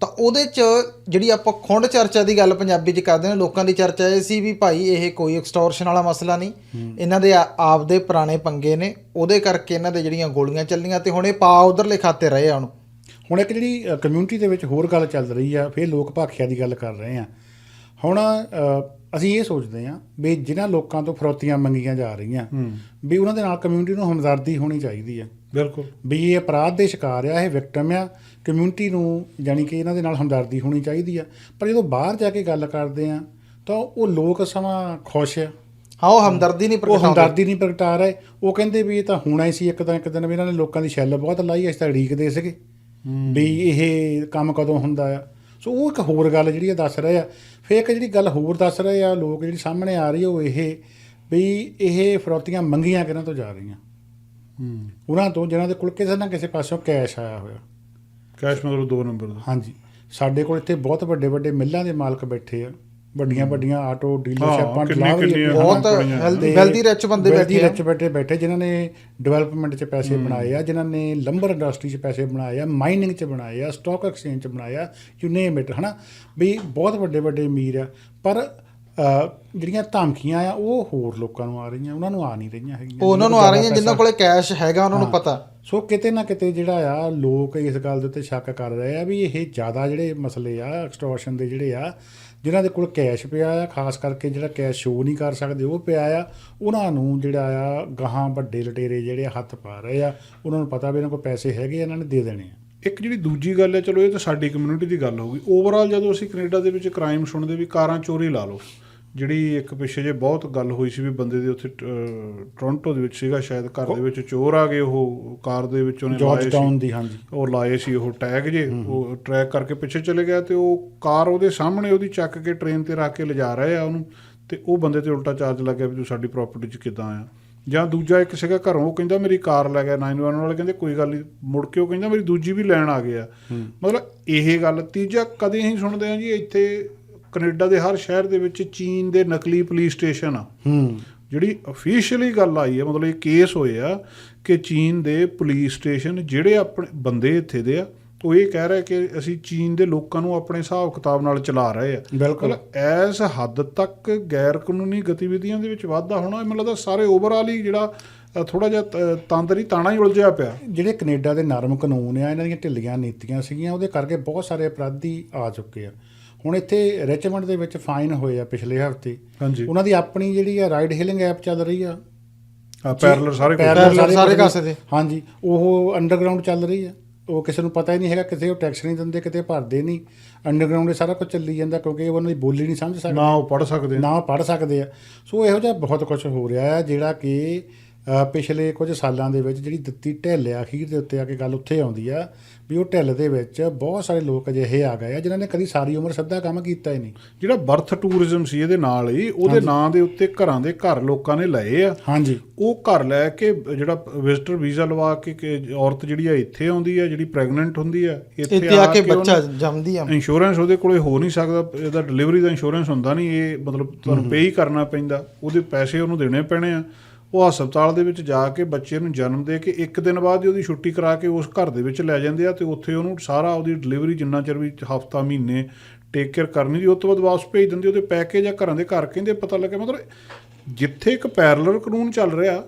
Speaker 2: ਤਾਂ ਉਹਦੇ ਚ ਜਿਹੜੀ ਆਪਾਂ ਖੁੰਡ ਚਰਚਾ ਦੀ ਗੱਲ ਪੰਜਾਬੀ ਚ ਕਰਦੇ ਨੇ ਲੋਕਾਂ ਦੀ ਚਰਚਾ ਇਹ ਸੀ ਵੀ ਭਾਈ ਇਹ ਕੋਈ ਐਕਸਟੋਰਸ਼ਨ ਵਾਲਾ ਮਸਲਾ ਨਹੀਂ। ਇਹਨਾਂ ਦੇ ਆ- ਆਪਦੇ ਪੁਰਾਣੇ ਪੰਗੇ ਨੇ ਉਹਦੇ ਕਰਕੇ ਇਹਨਾਂ ਦੇ ਜਿਹੜੀਆਂ ਗੋਲੀਆਂ ਚੱਲੀਆਂ ਤੇ ਹੁਣ ਇਹ ਪਾ ਉਧਰਲੇ ਖਾਤੇ ਰਹੇ ਆ ਹੁਣ
Speaker 1: ਹੁਣ ਇੱਕ ਜਿਹੜੀ ਕਮਿਊਨਿਟੀ ਦੇ ਵਿੱਚ ਹੋਰ ਗੱਲ ਚੱਲ ਰਹੀ ਆ ਫਿਰ ਲੋਕ ਭਾਖਿਆ ਦੀ ਗੱਲ ਕਰ ਰਹੇ ਆ। ਹੁਣ ਅਸੀਂ ਇਹ ਸੋਚਦੇ ਆ ਵੀ ਜਿਨ੍ਹਾਂ ਲੋਕਾਂ ਤੋਂ ਫਰੋਤੀਆਂ ਮੰਗੀਆਂ ਜਾ ਰਹੀਆਂ ਵੀ ਉਹਨਾਂ ਦੇ ਨਾਲ ਕਮਿਊਨਿਟੀ ਨੂੰ ਹਮਦਰਦੀ ਹੋਣੀ ਚਾਹੀਦੀ ਆ।
Speaker 3: ਬਿਲਕੁਲ।
Speaker 1: ਵੀ ਇਹ ਅਪਰਾਧ ਦੇ ਸ਼ਿਕਾਰ ਆ ਇਹ ਵਿਕਟਮ ਆ। ਕਮਿਊਨਿਟੀ ਨੂੰ ਯਾਨੀ ਕਿ ਇਹਨਾਂ ਦੇ ਨਾਲ ਹਮਦਰਦੀ ਹੋਣੀ ਚਾਹੀਦੀ ਆ। ਪਰ ਜਦੋਂ ਬਾਹਰ ਜਾ ਕੇ ਗੱਲ ਕਰਦੇ ਆ ਤਾਂ ਉਹ ਲੋਕ ਸਮਾਂ ਖੁਸ਼ ਆ।
Speaker 2: ਹਾਂ ਉਹ ਹਮਦਰਦੀ ਨਹੀਂ
Speaker 1: ਉਹ
Speaker 2: ਪ੍ਰਗਟਾਉਂਦੇ।
Speaker 1: ਹਮਦਰਦੀ ਨਹੀਂ ਪ੍ਰਗਟਾ ਰਹੇ। ਉਹ ਕਹਿੰਦੇ ਵੀ ਇਹ ਤਾਂ ਹੋਣਾ ਹੀ ਸੀ ਇੱਕ ਤਾਂ ਇੱਕ ਦਿਨ ਵੀ ਇਹਨਾਂ ਨੇ ਲੋਕਾਂ ਦੀ ਛੱਲ ਬਹੁਤ ਲਾਈ ਅਸੀਂ ਤਾਂ ਉਡੀਕਦੇ ਸੀਗੇ। ਵੀ ਇਹ ਕੰਮ ਕਦੋਂ ਹੁੰਦਾ ਆ। ਸੋ ਉਹ ਇੱਕ ਹੋਰ ਗੱਲ ਜਿਹੜੀ ਇਹ ਦੱਸ ਰਹੇ ਆ ਫਿਰ ਇੱਕ ਜਿਹੜੀ ਗੱਲ ਹੋਰ ਦੱਸ ਰਹੇ ਆ ਲੋਕ ਜਿਹੜੀ ਸਾਹਮਣੇ ਆ ਰਹੀ ਆ ਉਹ ਇਹ ਵੀ ਇਹ ਫਰੋਤੀਆਂ ਮੰਗੀਆਂ ਕਿਹਨਾਂ ਤੋਂ ਜਾ ਰਹੀਆਂ। ਉਹਨਾਂ ਤੋਂ ਜਿਨ੍ਹਾਂ ਦੇ ਕੋਲ ਕਿਸੇ ਨਾ ਕਿਸੇ ਪਾਸੋਂ ਕੈਸ਼ ਆਇਆ ਹੋਇਆ।
Speaker 3: ਕੈਸ਼ ਮਤਲਬ ਦੋ ਨੰਬਰ ਦਾ।
Speaker 1: ਹਾਂਜੀ। ਸਾਡੇ ਕੋਲ ਇੱਥੇ ਬਹੁਤ ਵੱਡੇ ਵੱਡੇ ਮਿੱਲਾਂ ਦੇ ਮਾਲਕ ਬੈਠੇ ਆ। ਵੱਡੀਆਂ ਵੱਡੀਆਂ ਆਟੋ ਡੀਲਰਸ਼ਿਪਾਂ ਡਿਲਾਵਰੀ
Speaker 2: ਬਹੁਤ। ਹੈਲਦੀ ਵੈਲਦੀ ਰਿਚ ਬੰਦੇ ਬੈਠੇ ਆ।
Speaker 1: ਰਿਚ ਬੈਠੇ ਬੈਠੇ ਜਿਨ੍ਹਾਂ ਨੇ ਡਿਵੈਲਪਮੈਂਟ 'ਚ ਪੈਸੇ ਬਣਾਏ ਆ ਜਿਨ੍ਹਾਂ ਨੇ ਲੰਬਰ ਇੰਡਸਟਰੀ 'ਚ ਪੈਸੇ ਬਣਾਏ ਆ ਮਾਈਨਿੰਗ 'ਚ ਬਣਾਏ ਆ ਸਟਾਕ ਐਕਸਚੇਂਜ 'ਚ ਬਣਾਏ ਆ ਯੂ ਨੇਮ ਇਟ ਹਨਾ? ਵੀ ਬਹੁਤ ਵੱਡੇ ਵੱਡੇ ਅਮੀਰ ਆ। ਪਰ ਜਿਹੜੀਆਂ ਧਮਕੀਆਂ ਆ ਉਹ ਹੋਰ ਲੋਕਾਂ ਨੂੰ ਆ ਰਹੀਆਂ ਉਹਨਾਂ ਨੂੰ ਆ ਨਹੀਂ ਰਹੀਆਂ ਹੈਗੀਆਂ
Speaker 2: ਉਹ ਉਹਨਾਂ ਨੂੰ ਆ ਰਹੀਆਂ ਜਿਨ੍ਹਾਂ ਕੋਲੇ ਕੈਸ਼ ਹੈਗਾ ਉਹਨਾਂ ਨੂੰ ਪਤਾ।
Speaker 1: ਸੋ ਕਿਤੇ ਨਾ ਕਿਤੇ ਜਿਹੜਾ ਆ ਲੋਕ ਇਸ ਗੱਲ ਦੇ ਉੱਤੇ ਸ਼ੱਕ ਕਰ ਰਹੇ ਆ ਵੀ ਇਹ ਜ਼ਿਆਦਾ ਜਿਹੜੇ ਮਸਲੇ ਆ ਐਕਸਟੋਰਸ਼ਨ ਦੇ ਜਿਹੜੇ ਆ ਜਿਨ੍ਹਾਂ ਦੇ ਕੋਲ ਕੈਸ਼ ਪਿਆ ਆ ਖਾਸ ਕਰਕੇ ਜਿਹੜਾ ਕੈਸ਼ ਸ਼ੋ ਨਹੀਂ ਕਰ ਸਕਦੇ ਉਹ ਪਿਆ ਆ ਉਹਨਾਂ ਨੂੰ ਜਿਹੜਾ ਆ ਗਾਹਾਂ ਵੱਡੇ ਲਟੇਰੇ ਜਿਹੜੇ ਆ ਹੱਥ ਪਾ ਰਹੇ ਆ ਉਹਨਾਂ ਨੂੰ ਪਤਾ ਵੀ ਇਹਨਾਂ ਕੋਲ ਪੈਸੇ ਹੈਗੇ ਆ, ਇਹਨਾਂ ਨੇ ਦੇ ਦੇਣੇ ਆ।
Speaker 3: ਇੱਕ ਜਿਹੜੀ ਦੂਜੀ ਗੱਲ ਹੈ ਚਲੋ ਇਹ ਤਾਂ ਸਾਡੀ ਕਮਿਊਨਿਟੀ ਦੀ ਗੱਲ ਹੋਊਗੀ ਓਵਰਆਲ ਜਦੋਂ ਅਸੀਂ ਕੈਨੇਡਾ ਦੇ ਵਿੱਚ ਕ੍ਰਾਈਮ ਸੁਣਦੇ ਵੀ ਕਾਰਾਂ ਚੋਰੀ ਲਾ ਲਓ ਜਿਹੜੀ ਇੱਕ ਪਿੱਛੇ ਜੇ ਬਹੁਤ ਗੱਲ ਹੋਈ ਸੀ ਵੀ ਬੰਦੇ ਦੇ ਉੱਥੇ ਟੋਰਾਂਟੋ ਦੇ ਵਿੱਚ ਸੀਗਾ ਸ਼ਾਇਦ ਘਰ ਦੇ ਵਿੱਚ ਚੋਰ ਆ ਗਏ ਉਹ ਕਾਰ ਦੇ ਵਿੱਚ ਉਹਨੇ ਲਾਏ
Speaker 1: ਟਾਊਨ
Speaker 3: ਸੀ
Speaker 1: ਦੀ ਹਾਂਜੀ।
Speaker 3: ਉਹ ਲਾਏ ਸੀ ਉਹ ਟੈਗ ਜੇ ਉਹ ਟਰੈਕ ਕਰਕੇ ਪਿੱਛੇ ਚਲੇ ਗਿਆ ਤੇ ਉਹ ਕਾਰ ਉਹਦੇ ਸਾਹਮਣੇ ਉਹਦੀ ਚੱਕ ਕੇ ਟ੍ਰੇਨ ਤੇ ਰੱਖ ਕੇ ਲਿਜਾ ਰਹੇ ਆ ਉਹਨੂੰ। ਤੇ ਉਹ ਬੰਦੇ ਤੇ ਉਲਟਾ ਚਾਰਜ ਲੱਗਿਆ ਵੀ ਤੂੰ ਸਾਡੀ ਪ੍ਰਾਪਰਟੀ 'ਚ ਕਿੱਦਾਂ ਆਇਆ। ਜਾਂ ਦੂਜਾ ਇੱਕ ਸੀਗਾ ਘਰੋਂ ਉਹ ਕਹਿੰਦਾ ਮੇਰੀ ਕਾਰ ਲੈ ਗਿਆ 911 ਵਾਲੇ ਕਹਿੰਦੇ ਕੋਈ ਗੱਲ ਨਹੀਂ ਮੁੜ ਕੇ ਉਹ ਕਹਿੰਦਾ ਮੇਰੀ ਦੂਜੀ ਵੀ ਲੈਣ ਆ ਗਿਆ ਮਤਲਬ ਇਹ ਗੱਲ ਤੀਜਾ ਕਦੇ ਅਸੀਂ ਸੁਣਦੇ ਹਾਂ ਜੀ ਇੱਥੇ ਕੈਨੇਡਾ ਦੇ ਹਰ ਸ਼ਹਿਰ ਦੇ ਵਿੱਚ ਚੀਨ ਦੇ ਨਕਲੀ ਪੁਲਿਸ ਸਟੇਸ਼ਨ ਆ।
Speaker 1: ਹੂੰ।
Speaker 3: ਜਿਹੜੀ ਅਫੀਸ਼ੀਅਲੀ ਗੱਲ ਆਈ ਹੈ ਮਤਲਬ ਇਹ ਕੇਸ ਹੋਏ ਆ ਕਿ ਚੀਨ ਦੇ ਪੁਲਿਸ ਸਟੇਸ਼ਨ ਜਿਹੜੇ ਆਪਣੇ ਬੰਦੇ ਇੱਥੇ ਦੇ ਆ ਉਹ ਇਹ ਕਹਿ ਰਹੇ ਕਿ ਅਸੀਂ ਚੀਨ ਦੇ ਲੋਕਾਂ ਨੂੰ ਆਪਣੇ ਹਿਸਾਬ ਕਿਤਾਬ ਨਾਲ ਚਲਾ ਰਹੇ ਆ।
Speaker 1: ਬਿਲਕੁਲ।
Speaker 3: ਐਸ ਹੱਦ ਤੱਕ ਗੈਰ ਕਾਨੂੰਨੀ ਗਤੀਵਿਧੀਆਂ ਦੇ ਵਿੱਚ ਵਾਧਾ ਹੋਣਾ ਮੈਨੂੰ ਲੱਗਦਾ ਸਾਰੇ ਓਵਰਆਲ ਹੀ ਜਿਹੜਾ ਥੋੜਾ ਜਿਹਾ ਤੰਦਰੀ ਤਾਣਾ ਹੀ ਉਲਝਿਆ ਪਿਆ।
Speaker 1: ਜਿਹੜੇ ਕੈਨੇਡਾ ਦੇ ਨਰਮ ਕਾਨੂੰਨ ਆ ਇਹਨਾਂ ਦੀਆਂ ਢਿੱਲੀਆਂ ਨੀਤੀਆਂ ਸੀਗੀਆਂ ਉਹਦੇ ਕਰਕੇ ਬਹੁਤ ਸਾਰੇ ਅਪਰਾਧੀ ਆ ਚੁੱਕੇ ਆ। ਹੁਣ ਇੱਥੇ ਰਿਚਮੰਡ ਦੇ ਵਿੱਚ ਫਾਈਨ ਹੋਏ ਆ ਪਿਛਲੇ ਹਫ਼ਤੇ।
Speaker 3: ਹਾਂਜੀ।
Speaker 1: ਉਹਨਾਂ ਦੀ ਆਪਣੀ ਜਿਹੜੀ ਆ ਰਾਈਡ ਹੇਲਿੰਗ ਐਪ ਚੱਲ ਰਹੀ ਆ।
Speaker 3: ਪੈਰਲਰ ਸਾਰੇ
Speaker 1: Parallel
Speaker 2: ਸਾਰੇ ਕਾਸੇ ਦੇ।
Speaker 1: ਹਾਂਜੀ ਉਹ ਅੰਡਰਗਰਾਉਂਡ ਚੱਲ ਰਹੀ ਆ। ਉਹ ਕਿਸੇ ਨੂੰ ਪਤਾ ਹੀ ਨਹੀਂ ਹੈਗਾ ਕਿਤੇ ਉਹ ਟੈਕਸ ਨਹੀਂ ਦਿੰਦੇ ਕਿਤੇ ਭਰਦੇ ਨਹੀਂ। ਅੰਡਰਗਰਾਉਂਡ ਇਹ ਸਾਰਾ ਕੁਝ ਚੱਲੀ ਜਾਂਦਾ ਕਿਉਂਕਿ ਉਹਨਾਂ ਦੀ ਬੋਲੀ ਨਹੀਂ ਸਮਝ ਸਕਦੇ।
Speaker 3: ਨਾ ਉਹ ਪੜ ਸਕਦੇ।
Speaker 1: ਨਾ ਪੜ ਸਕਦੇ ਆ। ਸੋ ਇਹੋ ਜਿਹਾ ਬਹੁਤ ਕੁਝ ਹੋ ਰਿਹਾ ਹੈ ਜਿਹੜਾ ਕਿ ਪਿਛਲੇ ਕੁਝ ਸਾਲਾਂ ਦੇ ਵਿੱਚ ਜਿਹੜੀ ਦਿੱਤੀ ਢਿੱਲ ਆ ਅਖੀਰ ਦੇ ਉੱਤੇ ਆ ਕੇ ਗੱਲ ਉੱਥੇ ਆਉਂਦੀ ਆ ਵੀ ਉਹ ਢਿੱਲ ਦੇ ਵਿੱਚ ਬਹੁਤ ਸਾਰੇ ਲੋਕ ਅਜਿਹੇ ਆ ਗਏ ਆ ਜਿਨ੍ਹਾਂ ਨੇ ਕਦੀ ਸਾਰੀ ਉਮਰ ਸਿੱਧਾ ਕੰਮ ਕੀਤਾ ਹੀ ਨਹੀਂ।
Speaker 3: ਜਿਹੜਾ ਬਰਥ ਟੂਰਿਜ਼ਮ ਸੀ ਇਹਦੇ ਨਾਲ ਹੀ ਉਹਦੇ ਨਾਂ ਦੇ ਉੱਤੇ ਘਰਾਂ ਦੇ ਘਰ ਲੋਕਾਂ ਨੇ ਲਏ ਆ।
Speaker 1: ਹਾਂਜੀ।
Speaker 3: ਉਹ ਘਰ ਲੈ ਕੇ ਜਿਹੜਾ ਵਿਜ਼ਟਰ ਵੀਜ਼ਾ ਲਵਾ ਕੇ ਕਿ ਔਰਤ ਜਿਹੜੀ ਆ ਇੱਥੇ ਆਉਂਦੀ ਆ ਜਿਹੜੀ ਪ੍ਰੈਗਨੈਂਟ ਹੁੰਦੀ ਆ
Speaker 2: ਇੱਥੇ ਆ ਕੇ ਬੱਚਾ ਜੰਮਦੀ ਆ।
Speaker 3: ਇੰਸ਼ੋਰੈਂਸ ਉਹਦੇ ਕੋਲੇ ਹੋ ਨਹੀਂ ਸਕਦਾ ਇਹਦਾ ਡਿਲੀਵਰੀ ਦਾ ਇੰਸ਼ੋਰੈਂਸ ਹੁੰਦਾ ਨਹੀਂ ਇਹ ਮਤਲਬ ਤੁਹਾਨੂੰ ਪੇ ਹੀ ਕਰਨਾ ਪੈਂਦਾ ਉਹਦੇ ਪੈਸੇ ਉਹਨੂੰ ਦੇਣੇ ਪੈਣੇ ਆ। ਉਹ ਹਸਪਤਾਲ ਦੇ ਵਿੱਚ ਜਾ ਕੇ ਬੱਚੇ ਨੂੰ ਜਨਮ ਦੇ ਕੇ ਇੱਕ ਦਿਨ ਬਾਅਦ ਹੀ ਉਹਦੀ ਛੁੱਟੀ ਕਰਾ ਕੇ ਉਸ ਘਰ ਦੇ ਵਿੱਚ ਲੈ ਜਾਂਦੇ ਆ ਤੇ ਉੱਥੇ ਉਹਨੂੰ ਸਾਰਾ ਉਹਦੀ ਡਿਲੀਵਰੀ ਜਿੰਨਾ ਚਿਰ ਵੀ ਹਫਤਾ ਮਹੀਨੇ ਟੇਕ ਕੇਅਰ ਕਰਨੀ ਦੀ ਉਸ ਤੋਂ ਬਾਅਦ ਵਾਪਸ ਭੇਜ ਦਿੰਦੇ ਉਹਦੇ ਪੈਕੇਜ ਆ ਘਰਾਂ ਦੇ ਘਰ ਕਹਿੰਦੇ ਪਤਾ ਲੱਗੇ ਮਤਲਬ ਜਿੱਥੇ ਇੱਕ ਪੈਰਲਰ ਕਾਨੂੰਨ ਚੱਲ ਰਿਹਾ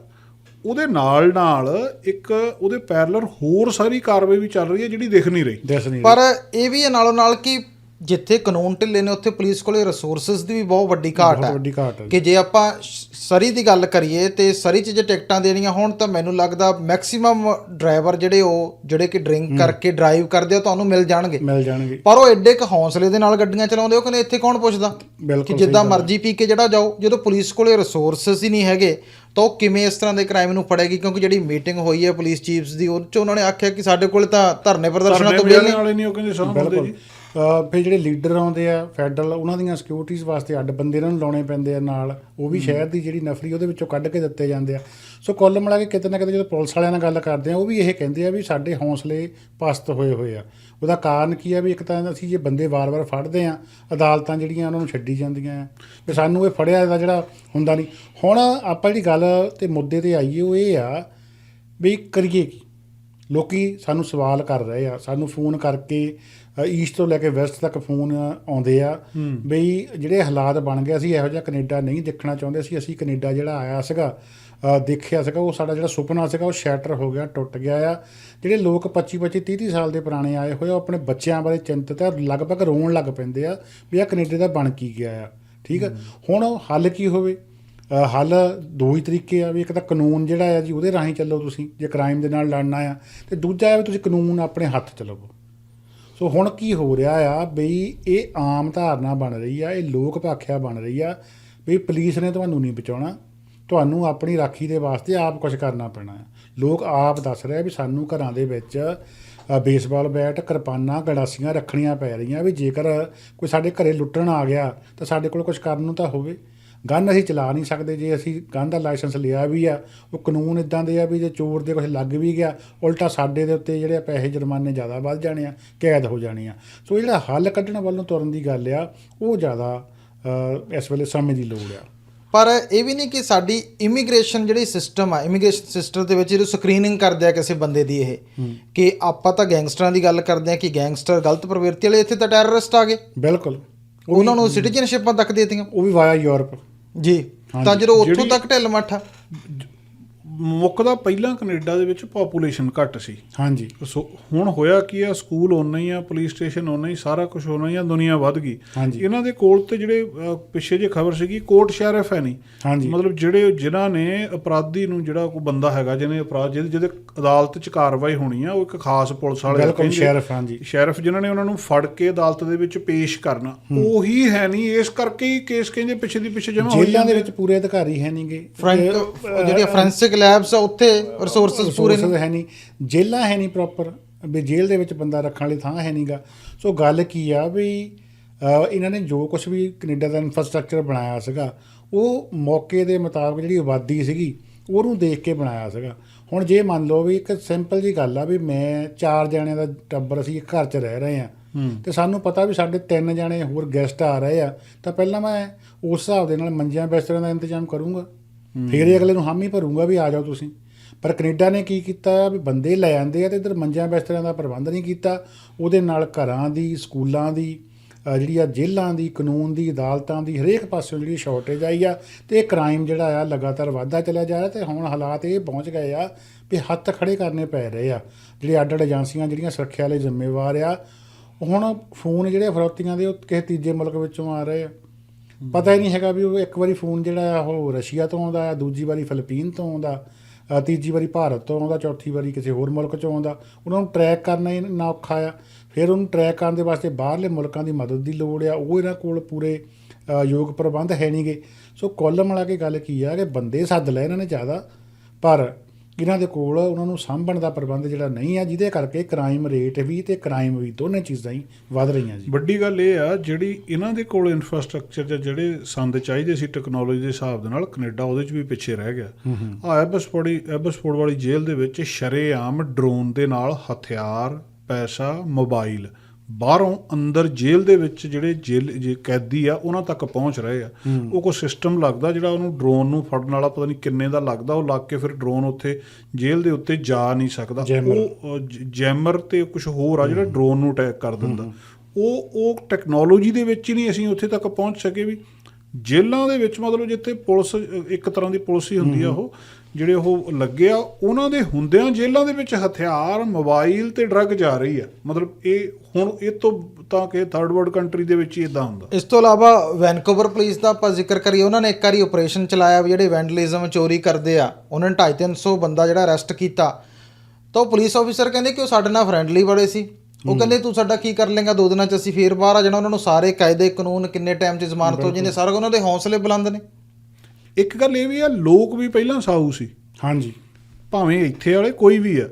Speaker 3: ਉਹਦੇ ਨਾਲ ਨਾਲ ਇੱਕ ਉਹਦੇ ਪੈਰਲਰ ਹੋਰ ਸਾਰੀ ਕਾਰਵਾਈ ਵੀ ਚੱਲ ਰਹੀ ਹੈ ਜਿਹੜੀ ਦਿਖ ਨਹੀਂ ਰਹੀ।
Speaker 2: ਪਰ ਇਹ ਵੀ ਹੈ ਨਾਲੋਂ ਨਾਲ ਕਿ ਜਿੱਥੇ ਕਾਨੂੰਨ ਢਿੱਲੇ ਨੇ ਉੱਥੇ ਪੁਲਿਸ ਕੋਲੇ ਰਿਸੋਰਸਸ ਦੀ ਵੀ ਬਹੁਤ ਵੱਡੀ ਘਾਟ
Speaker 1: ਬਹੁਤ
Speaker 2: ਹੈ
Speaker 1: ਵੱਡੀ ਘਾਟ ਹੈ
Speaker 2: ਕਿ ਜੇ ਆਪਾਂ ਸ਼- ਸਰੀ ਦੀ ਗੱਲ ਕਰੀਏ ਤੇ ਸਰੀ 'ਚ ਜੇ ਟਿਕਟਾਂ ਦੇਣੀਆਂ ਹੋਣ ਤਾਂ ਮੈਨੂੰ ਲੱਗਦਾ ਮੈਕਸਿਮਮ ਡਰਾਈਵਰ ਜਿਹੜੇ ਉਹ ਜਿਹੜੇ ਕਿ ਡਰਿੰਕ ਕਰਕੇ ਡਰਾਈਵ ਕਰਦੇ ਆ ਤੁਹਾਨੂੰ ਮਿਲ ਜਾਣਗੇ।
Speaker 1: ਮਿਲ ਜਾਣਗੇ।
Speaker 2: ਪਰ ਉਹ ਐਡੇ ਕ ਹੌਸਲੇ ਦੇ ਨਾਲ ਗੱਡੀਆਂ ਚਲਾਉਂਦੇ ਉਹ ਕਹਿੰਦੇ ਇੱਥੇ ਕੌਣ ਪੁੱਛਦਾ? ਕਿ
Speaker 1: ਬਿਲਕੁਲ
Speaker 2: ਜਿੱਦਾਂ ਮਰਜ਼ੀ ਪੀ ਕੇ ਜਿਹੜਾ ਜਾਓ ਜਦੋਂ ਪੁਲਿਸ ਕੋਲੇ ਰਿਸੋਰਸਸ ਹੀ ਨਹੀਂ ਹੈਗੇ ਤਾਂ ਉਹ ਕਿਵੇਂ ਇਸ ਤਰ੍ਹਾਂ ਦੇ ਕ੍ਰਾਈਮ ਨੂੰ ਫੜੇਗੀ? ਕਿਉਂਕਿ ਜਿਹੜੀ ਮੀਟਿੰਗ ਹੋਈ ਹੈ ਪੁਲਿਸ ਚੀਫਸ ਦੀ ਉਹ 'ਚ ਉਹਨਾਂ ਨੇ ਆਖਿਆ ਕਿ ਸਾਡੇ ਕੋਲ ਤਾਂ ਧਰਨੇ ਪ੍ਰਦਰਸ਼ਨਾਂ ਤੋਂ
Speaker 3: ਧਰਨੇ
Speaker 2: ਬਿਲ
Speaker 3: ਵਾਲੇ ਨਹੀਂ ਉਹ ਕਹਿੰਦੇ ਹੁੰਦੇ
Speaker 1: ਬਿਲਕੁਲ।
Speaker 3: ਜੀ।
Speaker 1: ਫਿਰ ਜਿਹੜੇ ਲੀਡਰ ਆਉਂਦੇ ਆ ਫੈਡਰਲ ਉਹਨਾਂ ਦੀਆਂ ਸਿਕਿਉਰਿਟੀਜ਼ ਵਾਸਤੇ ਅੱਡ ਬੰਦੇ ਇਹਨਾਂ ਨੂੰ ਲਾਉਣੇ ਪੈਂਦੇ ਆ ਨਾਲ। ਉਹ ਵੀ ਸ਼ਹਿਰ ਦੀ ਜਿਹੜੀ ਨਫਰੀ ਉਹਦੇ ਵਿੱਚੋਂ ਕੱਢ ਕੇ ਦਿੱਤੇ ਜਾਂਦੇ ਆ। ਸੋ ਕੁੱਲ ਮਿਲਾ ਕੇ ਕਿਤੇ ਨਾ ਕਿਤੇ ਜਦੋਂ ਪੁਲਿਸ ਵਾਲਿਆਂ ਨਾਲ ਗੱਲ ਕਰਦੇ ਆ ਉਹ ਵੀ ਇਹ ਕਹਿੰਦੇ ਆ ਵੀ ਸਾਡੇ ਹੌਸਲੇ ਪਸਤ ਹੋਏ ਹੋਏ ਆ। ਉਹਦਾ ਕਾਰਨ ਕੀ ਆ ਵੀ ਇੱਕ ਤਾਂ ਅਸੀਂ ਜੇ ਬੰਦੇ ਵਾਰ-ਵਾਰ ਫੜਦੇ ਆ ਅਦਾਲਤਾਂ ਜਿਹੜੀਆਂ ਉਹਨਾਂ ਨੂੰ ਛੱਡੀ ਜਾਂਦੀਆਂ ਆ ਵੀ ਸਾਨੂੰ ਇਹ ਫੜਿਆ ਦਾ ਜਿਹੜਾ ਹੁੰਦਾ ਨਹੀਂ। ਹੁਣ ਆਪਾਂ ਜਿਹੜੀ ਗੱਲ ਤੇ ਮੁੱਦੇ ਤੇ ਆਈਏ ਉਹ ਇਹ ਆ ਵੀ ਕਰੀਏ ਕੀ? ਲੋਕੀ ਸਾਨੂੰ ਸਵਾਲ ਕਰ ਰਹੇ ਆ ਸਾਨੂੰ ਫੋਨ ਕਰਕੇ ਈਸਟ ਤੋਂ ਲੈ ਕੇ ਵੈਸਟ ਤੱਕ ਫੋਨ ਆਉਂਦੇ ਆ ਬਈ ਜਿਹੜੇ ਹਾਲਾਤ ਬਣ ਗਏ ਅਸੀਂ ਇਹੋ ਜਿਹਾ ਕੈਨੇਡਾ ਨਹੀਂ ਦੇਖਣਾ ਚਾਹੁੰਦੇ ਸੀ ਅਸੀਂ ਕੈਨੇਡਾ ਜਿਹੜਾ ਆਇਆ ਸੀਗਾ ਦੇਖਿਆ ਸੀਗਾ ਉਹ ਸਾਡਾ ਜਿਹੜਾ ਸੁਪਨਾ ਸੀਗਾ ਉਹ ਸ਼ੈਟਰ ਹੋ ਗਿਆ ਟੁੱਟ ਗਿਆ ਆ। ਜਿਹੜੇ ਲੋਕ 25 25 30 30 ਸਾਲ ਦੇ ਪੁਰਾਣੇ ਆਏ ਹੋਏ ਆ, ਉਹ ਆਪਣੇ ਬੱਚਿਆਂ ਬਾਰੇ ਚਿੰਤਤ ਆ ਲਗਭਗ ਰੋਣ ਲੱਗ ਪੈਂਦੇ ਆ ਵੀ ਆ ਕੈਨੇਡਾ ਦਾ ਬਣ ਕੀ ਗਿਆ ਆ ਠੀਕ ਆ? ਹੁਣ ਹੱਲ ਕੀ ਹੋਵੇ? ਹੱਲ ਦੋ ਹੀ ਤਰੀਕੇ ਆ ਵੀ ਇੱਕ ਤਾਂ ਕਾਨੂੰਨ ਜਿਹੜਾ ਆ ਜੀ ਉਹਦੇ ਰਾਹੀਂ ਚੱਲੋ ਤੁਸੀਂ ਜੇ ਕ੍ਰਾਈਮ ਦੇ ਨਾਲ ਲੜਨਾ ਆ ਤੇ ਦੂਜਾ ਆ ਵੀ ਤੁਸੀਂ ਕਾਨੂੰਨ ਆਪਣੇ ਹੱਥ ਚ ਲਵੋ। ਸੋ ਹੁਣ ਕੀ ਹੋ ਰਿਹਾ ਆ ਬਈ ਇਹ ਆਮ ਧਾਰਨਾ ਬਣ ਰਹੀ ਆ, ਇਹ ਲੋਕ ਭਾਖਿਆ ਬਣ ਰਹੀ ਆ ਵੀ ਪੁਲਿਸ ਨੇ ਤੁਹਾਨੂੰ ਨਹੀਂ ਬਚਾਉਣਾ, ਤੁਹਾਨੂੰ ਆਪਣੀ ਰਾਖੀ ਦੇ ਵਾਸਤੇ ਆਪ ਕੁਝ ਕਰਨਾ ਪੈਣਾ ਆ। ਲੋਕ ਆਪ ਦੱਸ ਰਹੇ ਆ ਵੀ ਸਾਨੂੰ ਘਰਾਂ ਦੇ ਵਿੱਚ ਬੇਸਬਾਲ ਬੈਟ, ਕਿਰਪਾਨਾਂ, ਗੜਾਸੀਆਂ ਰੱਖਣੀਆਂ ਪੈ ਰਹੀਆਂ ਵੀ ਜੇਕਰ ਕੋਈ ਸਾਡੇ ਘਰੇ ਲੁੱਟਣ ਆ ਗਿਆ ਤਾਂ ਸਾਡੇ ਕੋਲ ਕੁਝ ਕਰਨ ਨੂੰ ਤਾਂ ਹੋਵੇ। ਗਨ ਅਸੀਂ ਚਲਾ ਨਹੀਂ ਸਕਦੇ ਜੇ ਅਸੀਂ ਗਨ ਦਾ ਲਾਇਸੈਂਸ ਲਿਆ ਵੀ ਆ ਉਹ ਕਾਨੂੰਨ ਇਦਾਂ ਦੇ ਆ ਵੀ ਜੇ ਚੋਰ ਦੇ ਕੁਝ ਲੱਗ ਵੀ ਗਿਆ ਉਲਟਾ ਸਾਡੇ ਦੇ ਉੱਤੇ ਜਿਹੜੇ ਪੈਸੇ ਜੁਰਮਾਨੇ ਜ਼ਿਆਦਾ ਵੱਧ ਜਾਣੇ ਆ ਕੈਦ ਹੋ ਜਾਣੀ ਆ। ਸੋ ਜਿਹੜਾ ਹੱਲ ਕੱਢਣ ਵੱਲੋਂ ਤੁਰਨ ਦੀ ਗੱਲ ਆ ਉਹ ਜ਼ਿਆਦਾ ਇਸ ਵੇਲੇ ਸਮੇਂ ਦੀ ਲੋੜ ਆ।
Speaker 2: ਪਰ ਇਹ ਵੀ ਨਹੀਂ ਕਿ ਸਾਡੀ ਇਮੀਗ੍ਰੇਸ਼ਨ ਜਿਹੜੀ ਸਿਸਟਮ ਆ ਇਮੀਗ੍ਰੇਸ਼ਨ ਸਿਸਟਮ ਦੇ ਵਿੱਚ ਜਦੋਂ ਸਕਰੀਨਿੰਗ ਕਰਦੇ ਆ ਕਿਸੇ ਬੰਦੇ ਦੀ ਇਹ ਕਿ ਆਪਾਂ ਤਾਂ ਗੈਂਗਸਟਰਾਂ ਦੀ ਗੱਲ ਕਰਦੇ ਆ ਕਿ ਗੈਂਗਸਟਰ ਗਲਤ ਪ੍ਰਵਿਰਤੀ ਵਾਲੇ ਇੱਥੇ ਤਾਂ ਟੈਰਰਿਸਟ ਆ ਗਏ।
Speaker 1: ਬਿਲਕੁਲ।
Speaker 2: ਉਹਨਾਂ ਨੂੰ ਸਿਟੀਜ਼ਨਸ਼ਿਪਾਂ ਤੱਕ ਦੇ ਦਿੱਤੀਆਂ।
Speaker 1: ਉਹ ਵੀ ਵਾਇਆ ਯੂਰਪ।
Speaker 2: ਜੀ। ਤਾਂ ਜਦੋਂ ਉੱਥੋਂ ਤੱਕ ਢਿੱਲ ਮੱਠਾ
Speaker 3: ਮੁੱਕਦਾ ਪਹਿਲਾਂ ਕੈਨੇਡਾ ਦੇ ਵਿੱਚ ਪਾਪੂਲੇਸ਼ਨ ਘੱਟ ਸੀ।
Speaker 1: ਹਾਂਜੀ।
Speaker 3: ਸੋ ਹੁਣ ਹੋਇਆ ਕੀ ਆ ਸਕੂਲ ਓਨਾ ਹੀ ਆ ਪੁਲਿਸ ਸਟੇਸ਼ਨ ਓਨਾ ਹੀ ਸਾਰਾ ਕੁਝ ਓਨਾ ਹੀ ਆ ਦੁਨੀਆ ਵੱਧ ਗਈ। ਇਹਨਾਂ ਦੇ ਕੋਲ ਤੇ ਜਿਹੜੇ ਪਿੱਛੇ ਜੇ ਖਬਰ ਸੀਗੀ ਕੋਰਟ ਸ਼ੈਰਫ ਹੈ ਨਹੀਂ
Speaker 1: ਹਾਂਜੀ।
Speaker 3: ਮਤਲਬ ਜਿਹੜੇ ਜਿਨ੍ਹਾਂ ਨੇ ਅਪਰਾਧੀ ਨੂੰ ਜਿਹੜਾ ਕੋਈ ਬੰਦਾ ਹੈਗਾ ਜਿਹਨੇ ਅਪਰਾਧ ਜਿਹਦੇ ਜਿਹਦੇ ਅਦਾਲਤ 'ਚ ਕਾਰਵਾਈ ਹੋਣੀ ਆ ਉਹ ਇੱਕ ਖਾਸ ਪੁਲਿਸ ਵਾਲੇ
Speaker 1: ਬਿਲਕੁਲ ਸ਼ੈਰਫ ਹਾਂਜੀ।
Speaker 3: ਸ਼ੈਰਫ ਜਿਨ੍ਹਾਂ ਨੇ ਉਹਨਾਂ ਨੂੰ ਫੜ ਕੇ ਅਦਾਲਤ ਦੇ ਵਿੱਚ ਪੇਸ਼ ਕਰਨਾ। ਉਹੀ ਹੈ ਨਹੀਂ ਇਸ ਕਰਕੇ ਹੀ ਕੇਸ ਕਹਿੰਦੇ ਪਿੱਛੇ ਦੀ ਪਿੱਛੇ ਜਮਾ
Speaker 1: ਜੇਲ੍ਹਾਂ ਦੇ ਵਿੱਚ ਪੂਰੇ ਅਧਿਕਾਰੀ ਹੈ ਨਹੀਂਗੇ
Speaker 2: ਜਿਹੜੀਆਂ ਫੋਰੈਂਸਿਕ ਲੈਬਸ ਆ ਉੱਥੇ ਰਿਸੋਰਸਸ ਪੂਰੇ ਨੇ।
Speaker 1: ਹੈ ਨਹੀਂ ਜੇਲ੍ਹਾਂ ਹੈ ਨਹੀਂ ਪ੍ਰੋਪਰ ਵੀ ਜੇਲ੍ਹ ਦੇ ਵਿੱਚ ਬੰਦਾ ਰੱਖਣ ਵਾਲੀ ਥਾਂ ਹੈ ਨਹੀਂਗਾ। ਸੋ ਗੱਲ ਕੀ ਆ ਵੀ ਇਹਨਾਂ ਨੇ ਜੋ ਕੁਝ ਵੀ ਕੈਨੇਡਾ ਦਾ ਇਨਫਰਾਸਟ੍ਰਕਚਰ ਬਣਾਇਆ ਸੀਗਾ ਉਹ ਮੌਕੇ ਦੇ ਮੁਤਾਬਕ ਜਿਹੜੀ ਆਬਾਦੀ ਸੀਗੀ ਉਹਨੂੰ ਦੇਖ ਕੇ ਬਣਾਇਆ ਸੀਗਾ। ਹੁਣ ਜੇ ਮੰਨ ਲਓ ਵੀ ਇੱਕ ਸਿੰਪਲ ਜੀ ਗੱਲ ਆ ਵੀ ਮੈਂ ਚਾਰ ਜਣਿਆਂ ਦਾ ਟੱਬਰ ਅਸੀਂ ਇੱਕ ਘਰ 'ਚ ਰਹਿ ਰਹੇ ਆ ਤੇ ਸਾਨੂੰ ਪਤਾ ਵੀ ਸਾਡੇ ਤਿੰਨ ਜਣੇ ਹੋਰ ਗੈਸਟ ਆ ਰਹੇ ਆ ਤਾਂ ਪਹਿਲਾਂ ਮੈਂ ਉਸ ਹਿਸਾਬ ਦੇ ਨਾਲ ਮੰਜਿਆਂ ਬਿਸਤਰਿਆਂ ਦਾ ਇੰਤਜ਼ਾਮ ਕਰੂੰਗਾ। ਫਿਰ ਇਹ ਅਗਲੇ ਨੂੰ ਹਾਮੀ ਭਰੂਗਾ ਵੀ ਆ ਜਾਓ ਤੁਸੀਂ। ਪਰ ਕੈਨੇਡਾ ਨੇ ਕੀ ਕੀਤਾ? ਵੀ ਬੰਦੇ ਲੈ ਆਂਦੇ ਆ ਤੇ ਇਧਰ ਮੰਜਿਆਂ ਬਿਸਤਰਿਆਂ ਦਾ ਪ੍ਰਬੰਧ ਨਹੀਂ ਕੀਤਾ। ਉਹਦੇ ਨਾਲ ਘਰਾਂ ਦੀ, ਸਕੂਲਾਂ ਦੀ ਜਿਹੜੀ ਆ ਜੇਲ੍ਹਾਂ ਦੀ, ਕਾਨੂੰਨ ਦੀ, ਅਦਾਲਤਾਂ ਦੀ ਹਰੇਕ ਪਾਸਿਓਂ ਜਿਹੜੀ ਸ਼ਾਰਟੇਜ ਆਈ ਆ ਤੇ ਇਹ ਕ੍ਰਾਈਮ ਜਿਹੜਾ ਆ ਲਗਾਤਾਰ ਵਾਧਾ ਚੱਲਿਆ ਜਾ ਰਿਹਾ ਤੇ ਹੁਣ ਹਾਲਾਤ ਇਹ ਪਹੁੰਚ ਗਏ ਆ ਵੀ ਹੱਥ ਖੜੇ ਕਰਨੇ ਪੈ ਰਹੇ ਆ। ਜਿਹੜੇ ਅੱਡ ਅੱਡ ਏਜੰਸੀਆਂ, ਜਿਹੜੀਆਂ ਸੁਰੱਖਿਆ ਲਈ ਜ਼ਿੰਮੇਵਾਰ ਆ, ਹੁਣ ਫੋਨ ਜਿਹੜੇ ਫਰੋਤੀਆਂ ਦੇ ਉਹ ਕਿਸੇ ਤੀਜੇ ਮੁਲਕ ਵਿੱਚੋਂ ਆ ਰਹੇ ਆ। ਪਤਾ ਹੀ ਨਹੀਂ ਹੈਗਾ ਵੀ ਉਹ ਇੱਕ ਵਾਰੀ ਫੋਨ ਜਿਹੜਾ ਆ ਉਹ ਰਸ਼ੀਆ ਤੋਂ ਆਉਂਦਾ ਆ ਦੂਜੀ ਵਾਰੀ ਫਿਲੀਪੀਨ ਤੋਂ ਆਉਂਦਾ ਅ, ਤੀਜੀ ਵਾਰੀ ਭਾਰਤ ਤੋਂ ਆਉਂਦਾ ਚੌਥੀ ਵਾਰੀ ਕਿਸੇ ਹੋਰ ਮੁਲਕ ਚੋਂ ਆਉਂਦਾ। ਉਹਨਾਂ ਨੂੰ ਟਰੈਕ ਕਰਨਾ ਹੀ ਨਾ ਔਖਾ ਆ। ਫਿਰ ਉਹਨੂੰ ਟਰੈਕ ਕਰਨ ਦੇ ਵਾਸਤੇ ਬਾਹਰਲੇ ਮੁਲਕਾਂ ਦੀ ਮਦਦ ਦੀ ਲੋੜ ਆ। ਉਹ ਇਹਨਾਂ ਕੋਲ ਪੂਰੇ ਯੋਗ ਪ੍ਰਬੰਧ ਹੈ ਨਹੀਂਗੇ ਸੋ ਕੁੱਲ ਵਾਲਾ ਕੇ ਗੱਲ ਕੀ ਆ ਕਿ ਬੰਦੇ ਸੱਦ ਲੈ ਇਹਨਾਂ ਨੇ ਜ਼ਿਆਦਾ। ਪਰ ਇਹਨਾਂ ਦੇ ਕੋਲ ਉਹਨਾਂ ਨੂੰ ਸਾਂਭਣ ਦਾ ਪ੍ਰਬੰਧ ਜਿਹੜਾ ਨਹੀਂ ਆ ਜਿਹਦੇ ਕਰਕੇ ਕ੍ਰਾਈਮ ਰੇਟ ਵੀ ਤੇ ਕ੍ਰਾਈਮ ਵੀ ਦੋਨੇ ਚੀਜ਼ਾਂ ਹੀ ਵੱਧ ਰਹੀਆਂ ਜੀ।
Speaker 3: ਵੱਡੀ ਗੱਲ ਇਹ ਆ ਜਿਹੜੀ ਇਹਨਾਂ ਦੇ ਕੋਲ ਇਨਫਰਾਸਟ੍ਰਕਚਰ ਜਾਂ ਜਿਹੜੇ ਸੰਦ ਚਾਹੀਦੇ ਸੀ ਟੈਕਨੋਲੋਜੀ ਦੇ ਹਿਸਾਬ ਦੇ ਨਾਲ ਕੈਨੇਡਾ ਉਹਦੇ 'ਚ ਵੀ ਪਿੱਛੇ ਰਹਿ ਗਿਆ। ਆ ਐਬਸਫੋਰਡ ਐਬਸਫੋਰਡ ਵਾਲੀ ਜੇਲ੍ਹ ਦੇ ਵਿੱਚ ਸ਼ਰੇਆਮ ਡਰੋਨ ਦੇ ਨਾਲ ਹਥਿਆਰ ਪੈਸਾ ਮੋਬਾਈਲ ਬਾਹਰੋਂ ਅੰਦਰ ਜੇਲ੍ਹ ਦੇ ਵਿੱਚ ਜਿਹੜੇ ਜੇਲ੍ਹ ਜੇ ਕੈਦੀ ਆ ਉਹਨਾਂ ਤੱਕ ਪਹੁੰਚ ਰਹੇ ਆ। ਉਹ ਕੋਈ ਸਿਸਟਮ ਲੱਗਦਾ ਜਿਹੜਾ ਉਹਨੂੰ ਡਰੋਨ ਨੂੰ ਫੜਨ ਵਾਲਾ ਪਤਾ ਨਹੀਂ ਕਿੰਨੇ ਦਾ ਲੱਗਦਾ ਉਹ ਲੱਗ ਕੇ ਫਿਰ ਡਰੋਨ ਉੱਥੇ ਜੇਲ੍ਹ ਦੇ ਉੱਤੇ ਜਾ ਨਹੀਂ ਸਕਦਾ। ਉਹ ਜੈਮਰ ਤੇ ਕੁਝ ਹੋਰ ਆ ਜਿਹੜਾ ਡਰੋਨ ਨੂੰ ਅਟੈਕ ਕਰ ਦਿੰਦਾ। ਉਹ ਉਹ ਟੈਕਨੋਲੋਜੀ ਦੇ ਵਿੱਚ ਹੀ ਨਹੀਂ ਅਸੀਂ ਉੱਥੇ ਤੱਕ ਪਹੁੰਚ ਸਕੇ ਵੀ। ਜੇਲ੍ਹਾਂ ਦੇ ਵਿੱਚ ਮਤਲਬ ਜਿੱਥੇ ਪੁਲਿਸ ਇੱਕ ਤਰ੍ਹਾਂ ਦੀ ਪੁਲਿਸ ਹੀ ਹੁੰਦੀ ਆ ਉਹ। ਜਿਹੜੇ ਉਹ ਲੱਗੇ ਆ ਉਹਨਾਂ ਦੇ ਹੁੰਦਿਆਂ ਜੇਲ੍ਹਾਂ ਦੇ ਵਿੱਚ ਹਥਿਆਰ ਮੋਬਾਈਲ ਤੇ ਡਰੱਗ ਜਾ ਰਹੀ ਆ। ਮਤਲਬ ਇਹ ਹੁਣ ਇਹ ਤੋਂ ਤਾਂ ਕਿ ਥਰਡ ਵਰਲਡ ਕੰਟਰੀ ਦੇ ਵਿੱਚ ਹੀ ਇਦਾਂ ਹੁੰਦਾ।
Speaker 2: ਇਸ ਤੋਂ ਇਲਾਵਾ ਵੈਨਕੂਵਰ ਪੁਲਿਸ ਦਾ ਆਪਾਂ ਜ਼ਿਕਰ ਕਰੀਏ ਉਹਨਾਂ ਨੇ ਇੱਕ ਵਾਰੀ ਆਪਰੇਸ਼ਨ ਚਲਾਇਆ ਵੀ ਜਿਹੜੇ ਵੈਂਡਲਿਜ਼ਮ ਚੋਰੀ ਕਰਦੇ ਆ ਉਹਨਾਂ ਨੇ 250 ਬੰਦਾ ਜਿਹੜਾ ਅਰੈਸਟ ਕੀਤਾ। ਤਾਂ ਉਹ ਪੁਲਿਸ ਆਫੀਸਰ ਕਹਿੰਦੇ ਕਿ ਉਹ ਸਾਡੇ ਨਾਲ ਫਰੈਂਡਲੀ ਬੜੇ ਸੀ। ਉਹ ਕਹਿੰਦੇ ਤੂੰ ਸਾਡਾ ਕੀ ਕਰ ਲੇਗਾ ਦੋ ਦਿਨਾਂ ਚ ਅਸੀਂ ਫੇਰ ਬਾਹਰ ਆ ਜਾਣਾ। ਉਹਨਾਂ ਨੂੰ ਸਾਰੇ ਕਾਇਦੇ ਕਾਨੂੰਨ ਕਿੰਨੇ ਟਾਈਮ ਚ ਜ਼ਮਾਨਤ ਹੋ ਜਾਂਦੇ ਸਾਰਾ ਉਹਨਾਂ ਦੇ ਹੌਸਲੇ ਬੁਲੰਦ ਨੇ।
Speaker 3: ਇੱਕ ਗੱਲ ਇਹ ਵੀ ਆ ਲੋਕ ਵੀ ਪਹਿਲਾਂ ਸਾਊ ਸੀ।
Speaker 1: ਹਾਂਜੀ।
Speaker 3: ਭਾਵੇਂ ਇੱਥੇ ਵਾਲੇ ਕੋਈ ਵੀ ਆ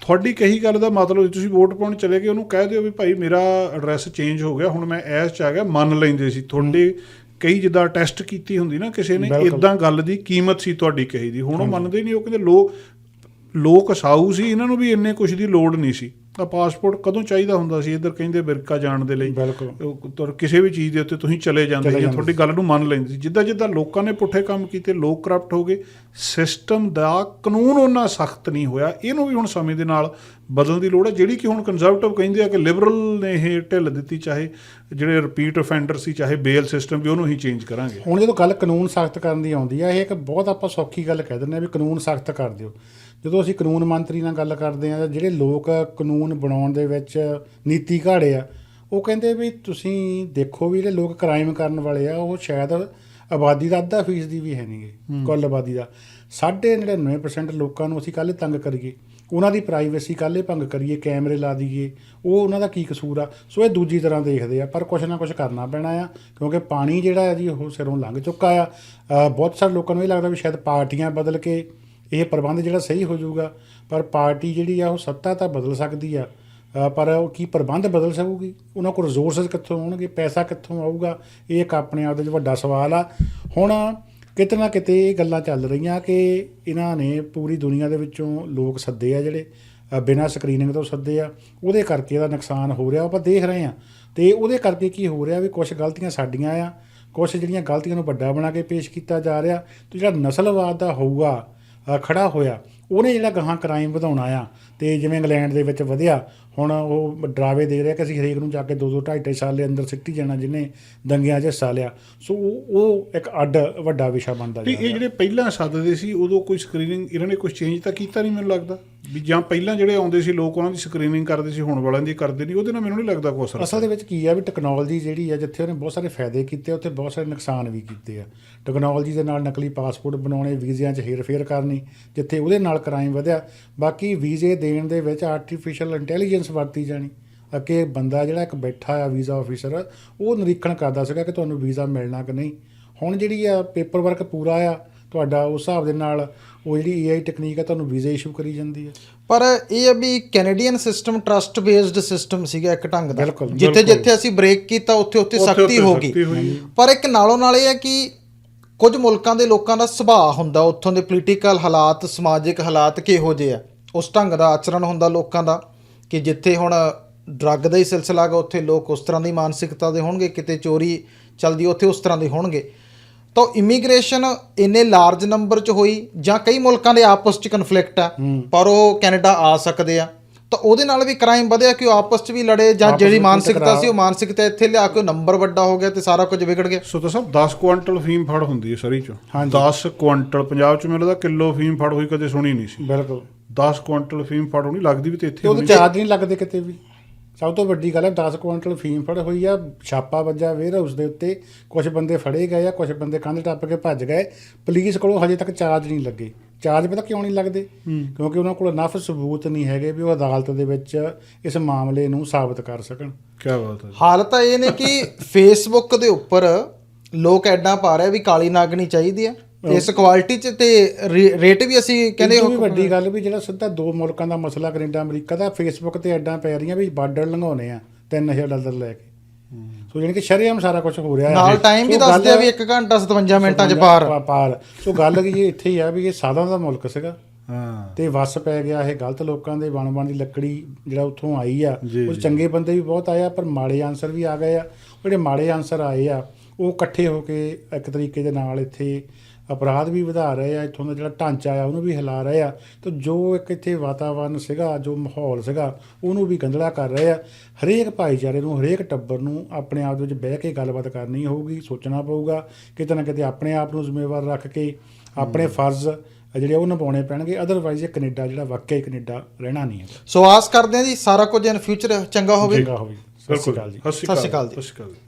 Speaker 3: ਤੁਹਾਡੀ ਕਹੀ ਗੱਲ ਦਾ ਮਤਲਬ ਜੇ ਤੁਸੀਂ ਵੋਟ ਪਾਉਣ ਚਲੇ ਗਏ ਉਹਨੂੰ ਕਹਿ ਦਿਓ ਵੀ ਭਾਈ ਮੇਰਾ ਐਡਰੈਸ ਚੇਂਜ ਹੋ ਗਿਆ ਹੁਣ ਮੈਂ ਐਸ ਚ ਆ ਗਿਆ ਮੰਨ ਲੈਂਦੇ ਸੀ। ਤੁਹਾਡੇ ਕਈ ਜਿੱਦਾਂ ਟੈਸਟ ਕੀਤੀ ਹੁੰਦੀ ਨਾ ਕਿਸੇ ਨੇ। ਇਦਾਂ ਗੱਲ ਦੀ ਕੀਮਤ ਸੀ ਤੁਹਾਡੀ ਕਹੀ ਦੀ। ਹੁਣ ਉਹ ਮੰਨਦੇ ਨਹੀਂ ਉਹ ਕਹਿੰਦੇ ਲੋਕ ਲੋਕ ਸਾਊ ਸੀ ਇਹਨਾਂ ਨੂੰ ਵੀ ਇੰਨੇ ਕੁਝ ਦੀ ਲੋੜ ਨਹੀਂ ਸੀ। ਤਾਂ ਪਾਸਪੋਰਟ ਕਦੋਂ ਚਾਹੀਦਾ ਹੁੰਦਾ ਸੀ? ਇੱਧਰ ਕਹਿੰਦੇ ਅਮਰੀਕਾ ਜਾਣ ਦੇ ਲਈ। ਤੁਰ ਕਿਸੇ ਵੀ ਚੀਜ਼ ਦੇ ਉੱਤੇ ਤੁਸੀਂ ਚਲੇ ਜਾਂਦੇ ਜੀ ਤੁਹਾਡੀ ਗੱਲ ਨੂੰ ਮੰਨ ਲੈਂਦੇ ਸੀ। ਜਿੱਦਾਂ ਜਿੱਦਾਂ ਲੋਕਾਂ ਨੇ ਪੁੱਠੇ ਕੰਮ ਕੀਤੇ ਲੋਕ ਕਰਪਟ ਹੋ ਗਏ ਸਿਸਟਮ ਦਾ ਕਾਨੂੰਨ ਉਹਨਾਂ ਸਖਤ ਨਹੀਂ ਹੋਇਆ। ਇਹਨੂੰ ਵੀ ਹੁਣ ਸਮੇਂ ਦੇ ਨਾਲ ਬਦਲਣ ਦੀ ਲੋੜ ਹੈ। ਜਿਹੜੀ ਕਿ ਹੁਣ ਕੰਜ਼ਰਵੇਟਿਵ ਕਹਿੰਦੇ ਆ ਕਿ ਲਿਬਰਲ ਨੇ ਇਹ ਢਿੱਲ ਦਿੱਤੀ ਚਾਹੇ ਜਿਹੜੇ ਰਿਪੀਟ ਅਫੈਂਡਰ ਸੀ ਚਾਹੇ ਬੇਲ ਸਿਸਟਮ ਵੀ ਉਹਨੂੰ ਹੀ ਚੇਂਜ ਕਰਾਂਗੇ।
Speaker 1: ਹੁਣ ਜਦੋਂ ਗੱਲ ਕਾਨੂੰਨ ਸਖਤ ਕਰਨ ਦੀ ਆਉਂਦੀ ਆ ਇਹ ਇੱਕ ਬਹੁਤ ਆਪਾਂ ਸੌਖੀ ਗੱਲ ਕਹਿ ਦਿੰਦੇ ਆ ਵੀ ਕਾਨੂੰਨ ਸਖਤ ਕਰ ਦਿਓ। ਜਦੋਂ ਅਸੀਂ ਕਾਨੂੰਨ ਮੰਤਰੀ ਨਾਲ ਗੱਲ ਕਰਦੇ ਆ ਜਿਹੜੇ ਲੋਕ ਕਾਨੂੰਨ ਬਣਾਉਣ ਦੇ ਵਿੱਚ ਨੀਤੀ ਘਾੜੇ ਆ ਉਹ ਕਹਿੰਦੇ ਵੀ ਤੁਸੀਂ ਦੇਖੋ ਵੀ ਜਿਹੜੇ ਲੋਕ ਕ੍ਰਾਈਮ ਕਰਨ ਵਾਲੇ ਆ ਉਹ ਸ਼ਾਇਦ ਆਬਾਦੀ ਦਾ ਅੱਧਾ ਫੀਸਦੀ ਵੀ ਹੈ ਨਹੀਂਗੇ ਕੁੱਲ ਆਬਾਦੀ ਦਾ। 99% ਲੋਕਾਂ ਨੂੰ ਅਸੀਂ ਕੱਲ੍ਹ ਤੰਗ ਕਰੀਏ। ਉਹਨਾਂ ਦੀ ਪ੍ਰਾਈਵੇਸੀ ਕੱਲ੍ਹ ਭੰਗ ਕਰੀਏ ਕੈਮਰੇ ਲਾ ਦਈਏ। ਉਹ ਉਹਨਾਂ ਦਾ ਕੀ ਕਸੂਰ ਆ? ਸੋ ਇਹ ਦੂਜੀ ਤਰ੍ਹਾਂ ਦੇਖਦੇ ਆ ਪਰ ਕੁਛ ਨਾ ਕੁਛ ਕਰਨਾ ਪੈਣਾ ਆ ਕਿਉਂਕਿ ਪਾਣੀ ਜਿਹੜਾ ਹੈ ਜੀ ਉਹ ਸਿਰੋਂ ਲੰਘ ਚੁੱਕਾ ਆ। ਬਹੁਤ ਸਾਰੇ ਲੋਕਾਂ ਨੂੰ ਇਹ ਲੱਗਦਾ ਵੀ ਸ਼ਾਇਦ ਪਾਰਟੀਆਂ ਬਦਲ ਕੇ ਇਹ ਪ੍ਰਬੰਧ ਜਿਹੜਾ ਸਹੀ ਹੋ ਜਾਊਗਾ, ਪਰ ਪਾਰਟੀ ਜਿਹੜੀ ਆ, ਉਹ ਸੱਤਾ ਤਾਂ ਬਦਲ ਸਕਦੀ ਆ। ਪਰ ਉਹ ਕੀ ਪ੍ਰਬੰਧ ਬਦਲ ਸਕੂਗੀ? ਉਹਨਾਂ ਕੋਲ ਰਿਸੋਰਸਸ ਕਿੱਥੋਂ ਆਉਣਗੇ? ਪੈਸਾ ਕਿੱਥੋਂ ਆਊਗਾ? ਇਹ ਇੱਕ ਆਪਣੇ ਆਪ ਦੇ ਵਿੱਚ ਵੱਡਾ ਸਵਾਲ ਆ। ਹੁਣ ਕਿਤੇ ਨਾ ਕਿਤੇ ਇਹ ਗੱਲਾਂ ਚੱਲ ਰਹੀਆਂ ਕਿ ਇਹਨਾਂ ਨੇ ਪੂਰੀ ਦੁਨੀਆ ਦੇ ਵਿੱਚੋਂ ਲੋਕ ਸੱਦੇ ਆ ਜਿਹੜੇ ਬਿਨਾਂ ਸਕਰੀਨਿੰਗ ਤੋਂ ਸੱਦੇ ਆ। ਉਹਦੇ ਕਰਕੇ ਇਹਦਾ ਨੁਕਸਾਨ ਹੋ ਰਿਹਾ, ਆਪਾਂ ਦੇਖ ਰਹੇ ਆ। ਤੇ ਉਹਦੇ ਕਰਕੇ ਕੀ ਹੋ ਰਿਹਾ ਵੀ ਕੁਝ ਗਲਤੀਆਂ ਸਾਡੀਆਂ ਆ ਕੁਝ ਜਿਹੜੀਆਂ ਗਲਤੀਆਂ ਨੂੰ ਵੱਡਾ ਬਣਾ ਕੇ ਪੇਸ਼ ਕੀਤਾ ਜਾ ਰਿਹਾ। ਤੇ ਜਿਹੜਾ ਨਸਲਵਾਦ ਦਾ ਹੋਊਗਾ ਖੜਾ ਹੋਇਆ। ਉਹਨੇ ਜਿਹੜਾ ਗਾਹਾਂ ਕ੍ਰਾਈਮ ਵਧਾਉਣਾ ਆ ਤੇ ਜਿਵੇਂ ਇੰਗਲੈਂਡ ਦੇ ਵਿੱਚ ਵਧਿਆ ਹੁਣ ਉਹ ਡਰਾਵੇ ਦੇ ਰਿਹਾ ਕਿ ਅਸੀਂ ਹਰੇਕ ਨੂੰ ਜਾ ਕੇ ਦੋ ਦੋ ਢਾਈ ਢਾਈ ਸਾਲ ਦੇ ਅੰਦਰ ਸਿੱਟੀ ਜਾਣਾ ਜਿਹਨੇ ਦੰਗਿਆਂ 'ਚ ਹਿੱਸਾ ਲਿਆ। ਸੋ ਉਹ ਉਹ ਇੱਕ ਅੱਡ ਵੱਡਾ ਵਿਸ਼ਾ ਬਣਦਾ ਜਾ
Speaker 3: ਇਹ ਜਿਹੜੇ ਪਹਿਲਾਂ ਸੱਦਦੇ ਸੀ ਉਦੋਂ ਕੋਈ ਸਕਰੀਨਿੰਗ ਇਹਨਾਂ ਨੇ ਕੁਝ ਚੇਂਜ ਤਾਂ ਕੀਤਾ ਨਹੀਂ ਮੈਨੂੰ ਲੱਗਦਾ? ਵੀ ਜਾਂ ਪਹਿਲਾਂ ਜਿਹੜੇ ਆਉਂਦੇ ਸੀ ਲੋਕ ਉਹਨਾਂ ਦੀ ਸਕਰੀਨਿੰਗ ਕਰਦੇ ਸੀ ਹੁਣ ਵਾਲਿਆਂ ਦੀ ਕਰਦੇ ਨਹੀਂ ਉਹਦੇ ਨਾਲ ਮੈਨੂੰ ਨਹੀਂ ਲੱਗਦਾ ਕੋਈ ਅਸਰ
Speaker 1: ਅਸਲ ਦੇ ਵਿੱਚ ਕੀ ਆ ਵੀ ਟੈਕਨੋਲੋਜੀ ਜਿਹੜੀ ਆ ਜਿੱਥੇ ਉਹਨੇ ਬਹੁਤ ਸਾਰੇ ਫਾਇਦੇ ਕੀਤੇ ਉੱਥੇ ਬਹੁਤ ਸਾਰੇ ਨੁਕਸਾਨ ਵੀ ਕੀਤੇ ਆ। ਟੈਕਨੋਲੋਜੀ ਦੇ ਨਾਲ ਨਕਲੀ ਪਾਸਪੋਰਟ ਬਣਾਉਣੇ ਵੀਜ਼ਿਆਂ 'ਚ ਹੇਰ-ਫੇਰ ਕਰਨੀ ਜਿੱਥੇ ਉਹਦੇ ਨਾਲ ਕ੍ਰਾਈਮ ਵਧਿਆ। ਬਾਕੀ ਵੀਜ਼ੇ ਦੇਣ ਦੇ ਵਿੱਚ ਆਰਟੀਫੀਸ਼ੀਅਲ ਇੰਟੈਲੀਜੈਂਸ ਵਰਤੀ ਜਾਣੀ। ਅੱਗੇ ਬੰਦਾ ਜਿਹੜਾ ਇੱਕ ਬੈਠਾ ਆ ਵੀਜ਼ਾ ਆਫੀਸਰ ਉਹ ਨਿਰੀਖਣ ਕਰਦਾ ਸੀਗਾ ਕਿ ਤੁਹਾਨੂੰ ਵੀਜ਼ਾ ਮਿਲਣਾ ਕਿ ਨਹੀਂ। ਹੁਣ ਜਿਹੜੀ ਆ ਪੇਪਰ ਵਰਕ ਪੂਰਾ ਆ ਤੁਹਾਡਾ ਉਸ ਹਿਸਾਬ ਦੇ ਨਾਲ ਉਹ ਜਿਹੜੀ ਏਆਈ ਟੈਕਨੀਕ ਆ ਤੁਹਾਨੂੰ ਵੀਜ਼ਾ ਇਸ਼ੂ ਕਰੀ ਜਾਂਦੀ ਹੈ
Speaker 2: ਪਰ ਇਹ ਹੈ ਵੀ Canadian system trust based system ਸੀਗਾ ਇੱਕ ਢੰਗ ਦਾ। ਜਿੱਥੇ ਜਿੱਥੇ ਅਸੀਂ ਬ੍ਰੇਕ ਕੀਤਾ ਉੱਥੇ ਉੱਥੇ ਸਖਤੀ ਹੋ। ਗਈ। ਪਰ ਇੱਕ ਨਾਲੋਂ ਨਾਲ ਇਹ ਹੈ ਕਿ ਕੁਝ ਮੁਲਕਾਂ ਦੇ ਲੋਕਾਂ ਦਾ ਸੁਭਾਅ ਹੁੰਦਾ ਉੱਥੋਂ ਦੇ ਪੋਲੀਟੀਕਲ ਹਾਲਾਤ ਸਮਾਜਿਕ ਹਾਲਾਤ ਕਿਹੋ ਜਿਹੇ ਆ। ਉਸ ਢੰਗ ਦਾ ਆਚਰਣ ਹੁੰਦਾ ਲੋਕਾਂ ਦਾ। ਕਿ ਜਿੱਥੇ ਹੁਣ ਡਰੱਗ ਦਾ ਹੀ ਸਿਲਸਿਲਾ ਹੈਗਾ ਉੱਥੇ ਲੋਕ ਉਸ ਤਰ੍ਹਾਂ ਦੀ ਮਾਨਸਿਕਤਾ ਦੇ ਹੋਣਗੇ ਕਿਤੇ ਚੋਰੀ ਚਲਦੀ ਉੱਥੇ ਉਸ ਤਰ੍ਹਾਂ ਦੇ ਹੋਣਗੇ। ਤਾਂ ਇਮੀਗ੍ਰੇਸ਼ਨ ਇੰਨੇ ਲਾਰਜ ਨੰਬਰ ਚ ਹੋਈ ਜਾਂ ਕਈ ਮੁਲਕਾਂ ਦੇ ਆਪਸ ਚ ਕਨਫਲਿਕਟ ਆ ਪਰ ਉਹ ਕੈਨੇਡਾ ਆ ਸਕਦੇ ਆ। ਤਾਂ ਉਹਦੇ ਨਾਲ ਵੀ ਕ੍ਰਾਈਮ ਵਧਿਆ ਕਿ ਉਹ ਆਪਸ ਚ ਵੀ ਲੜੇ ਜਾਂ ਜਿਹੜੀ ਮਾਨਸਿਕਤਾ। ਸੀ ਉਹ ਮਾਨਸਿਕਤਾ ਇੱਥੇ ਲਿਆ ਕੇ ਉਹ ਨੰਬਰ ਵੱਡਾ ਹੋ ਗਿਆ ਤੇ ਸਾਰਾ ਕੁਝ ਵਿਗੜ ਗਿਆ।
Speaker 3: ਸੋ ਤਾਂ ਸਭ 10 ਕੁਆਂਟਲ ਫੀਮ ਫੜ ਹੁੰਦੀ ਹੈ ਸਰੀ ਚੋਂ।
Speaker 1: ਹਾਂਜੀ।
Speaker 3: 10 ਕੁਆਂਟਲ ਪੰਜਾਬ ਚ ਮੈਨੂੰ ਲੱਗਦਾ ਕਿਲੋ ਫੀਮ ਫੜ ਹੋਈ ਕਦੇ ਸੁਣੀ ਨਹੀਂ ਸੀ।
Speaker 1: ਬਿਲਕੁਲ।
Speaker 3: 10 ਕੁਆਂਟਲ ਫੀਮ ਫੜ ਹੋਣੀ ਲੱਗਦੀ ਵੀ ਤੇ ਇੱਥੇ
Speaker 1: ਉਹਦੇ। ਚਾਰਜ ਨਹੀਂ ਲੱਗਦੇ ਕਿਤੇ ਵੀ। ਸਭ ਤੋਂ ਵੱਡੀ ਗੱਲ ਹੈ 10 ਕੁਇੰਟਲ ਫੀਮ ਫੜ ਹੋਈ ਆ ਛਾਪਾ ਵੱਜਾ ਵੇਅਰ ਹਾਊਸ ਦੇ ਉੱਤੇ ਕੁਝ ਬੰਦੇ ਫੜੇ ਗਏ ਆ ਕੁਝ ਬੰਦੇ ਕੰਧ ਟੱਪ ਕੇ ਭੱਜ ਗਏ। ਪੁਲਿਸ ਕੋਲੋਂ ਹਜੇ ਤੱਕ ਚਾਰਜ ਨਹੀਂ ਲੱਗੇ। ਚਾਰਜ ਪਤਾ ਕਿਉਂ ਨਹੀਂ ਲੱਗਦੇ? ਕਿਉਂਕਿ ਉਹਨਾਂ ਕੋਲ ਨਫ ਸਬੂਤ ਨਹੀਂ ਹੈਗੇ ਵੀ ਉਹ ਅਦਾਲਤ ਦੇ ਵਿੱਚ ਇਸ ਮਾਮਲੇ ਨੂੰ ਸਾਬਤ ਕਰ ਸਕਣ।
Speaker 3: ਕਿਆ ਬਾਤ ਹੈ
Speaker 2: ਹਾਲਤ ਇਹ ਨੇ ਕਿ ਫੇਸਬੁੱਕ ਦੇ ਉੱਪਰ ਲੋਕ ਐਡਾਂ ਪਾ ਰਹੇ ਵੀ ਕਾਲੀ ਨਾਗਣੀ ਚਾਹੀਦੀ ਆ। ਤੇ ਇਸ ਕੁਆਲਿਟੀ ਚ ਤੇ ਰੇਟ ਵੀ ਅਸੀਂ ਕਹਿੰਦੇ
Speaker 1: ਵੀ ਵੱਡੀ ਗੱਲ ਵੀ ਜਿਹੜਾ ਸਿੱਧਾ ਦੋ ਮੁਲਕਾਂ ਦਾ ਮਸਲਾ ਕੈਨੇਡਾ ਅਮਰੀਕਾ ਦਾ ਫੇਸਬੁੱਕ ਤੇ ਐਡਾਂ ਪੈ ਰਹੀਆਂ ਵੀ ਬਾਰਡਰ ਲੰਘਾਉਣੇ ਆ 3000 ਡਾਲਰ ਲੈ ਕੇ। ਸੋ ਜਾਣੀ ਕਿ ਸ਼ਰੇਆਮ ਸਾਰਾ ਕੁਝ ਹੋ ਰਿਹਾ ਹੈ।
Speaker 2: ਨਾਲ ਟਾਈਮ ਵੀ ਦੱਸਦੇ ਆ ਵੀ 1 ਘੰਟਾ 57 ਮਿੰਟਾਂ ਚ ਪਾਰ।
Speaker 1: ਪਾਰ। ਸੋ ਗੱਲ ਕੀ ਇੱਥੇ ਹੀ ਆ ਵੀ ਇਹ ਸਾਧਾਂ ਦਾ ਮੁਲਕ ਸੀਗਾ।
Speaker 3: ਹਾਂ।
Speaker 1: ਤੇ ਵਸ ਪੈ ਗਿਆ ਇਹ ਗਲਤ ਲੋਕਾਂ ਦੇ ਬਣ ਬਣ ਦੀ ਲੱਕੜੀ ਜਿਹੜਾ ਉੱਥੋਂ ਆਈ ਆ। ਉਹ। ਚੰਗੇ ਬੰਦੇ ਵੀ ਬਹੁਤ ਆਏ ਆ ਪਰ ਮਾੜੇ ਆਨਸਰ ਵੀ ਆ ਗਏ ਆ। ਜਿਹੜੇ ਮਾੜੇ ਆਨਸਰ ਆਏ ਆ ਉਹ ਇਕੱਠੇ ਹੋ ਕੇ ਇੱਕ ਤਰੀਕੇ ਦੇ ਨਾਲ ਇੱਥੇ ਅਪਰਾਧ ਵੀ ਵਧਾ ਰਹੇ ਆ ਇੱਥੋਂ ਦਾ ਜਿਹੜਾ ਢਾਂਚਾ ਆ ਉਹਨੂੰ ਵੀ ਹਿਲਾ ਰਹੇ ਆ। ਤੇ ਜੋ ਇੱਕ ਇੱਥੇ ਵਾਤਾਵਰਨ ਸੀਗਾ ਜੋ ਮਾਹੌਲ ਸੀਗਾ ਉਹਨੂੰ ਵੀ ਗੰਦਲਾ ਕਰ ਰਹੇ ਆ। ਹਰੇਕ ਭਾਈਚਾਰੇ ਨੂੰ ਹਰੇਕ ਟੱਬਰ ਨੂੰ ਆਪਣੇ ਆਪ ਦੇ ਵਿੱਚ ਬਹਿ ਕੇ ਗੱਲਬਾਤ ਕਰਨੀ ਹੋਊਗੀ ਸੋਚਣਾ ਪਊਗਾ। ਕਿਤੇ ਨਾ ਕਿਤੇ ਆਪਣੇ ਆਪ ਨੂੰ ਜ਼ਿੰਮੇਵਾਰ ਰੱਖ ਕੇ ਆਪਣੇ ਫਰਜ਼ ਜਿਹੜੇ ਉਹ ਨਿਭਾਉਣੇ ਪੈਣਗੇ। ਅਦਰਵਾਈਜ਼ ਇਹ ਕੈਨੇਡਾ ਜਿਹੜਾ ਵਾਕਿਆ ਹੀ ਕੈਨੇਡਾ ਰਹਿਣਾ ਨਹੀਂ ਹੈ
Speaker 2: ਸੋ ਆਸ ਕਰਦੇ ਆ ਜੀ ਸਾਰਾ ਕੁਝ ਇਨ ਫਿਊਚਰ ਚੰਗਾ ਹੋਵੇ।
Speaker 1: ਚੰਗਾ ਹੋਵੇ। ਸਤਿ ਸ਼੍ਰੀ
Speaker 3: ਬਿਲਕੁਲ
Speaker 1: ਅਕਾਲ ਜੀ।
Speaker 3: ਸਤਿ ਸ਼੍ਰੀ
Speaker 2: ਸਤਿ ਸ਼੍ਰੀ ਅਕਾਲ ਜੀ।
Speaker 3: ਸਤਿ ਸ਼੍ਰੀ ਅਕਾਲ। ਜੀ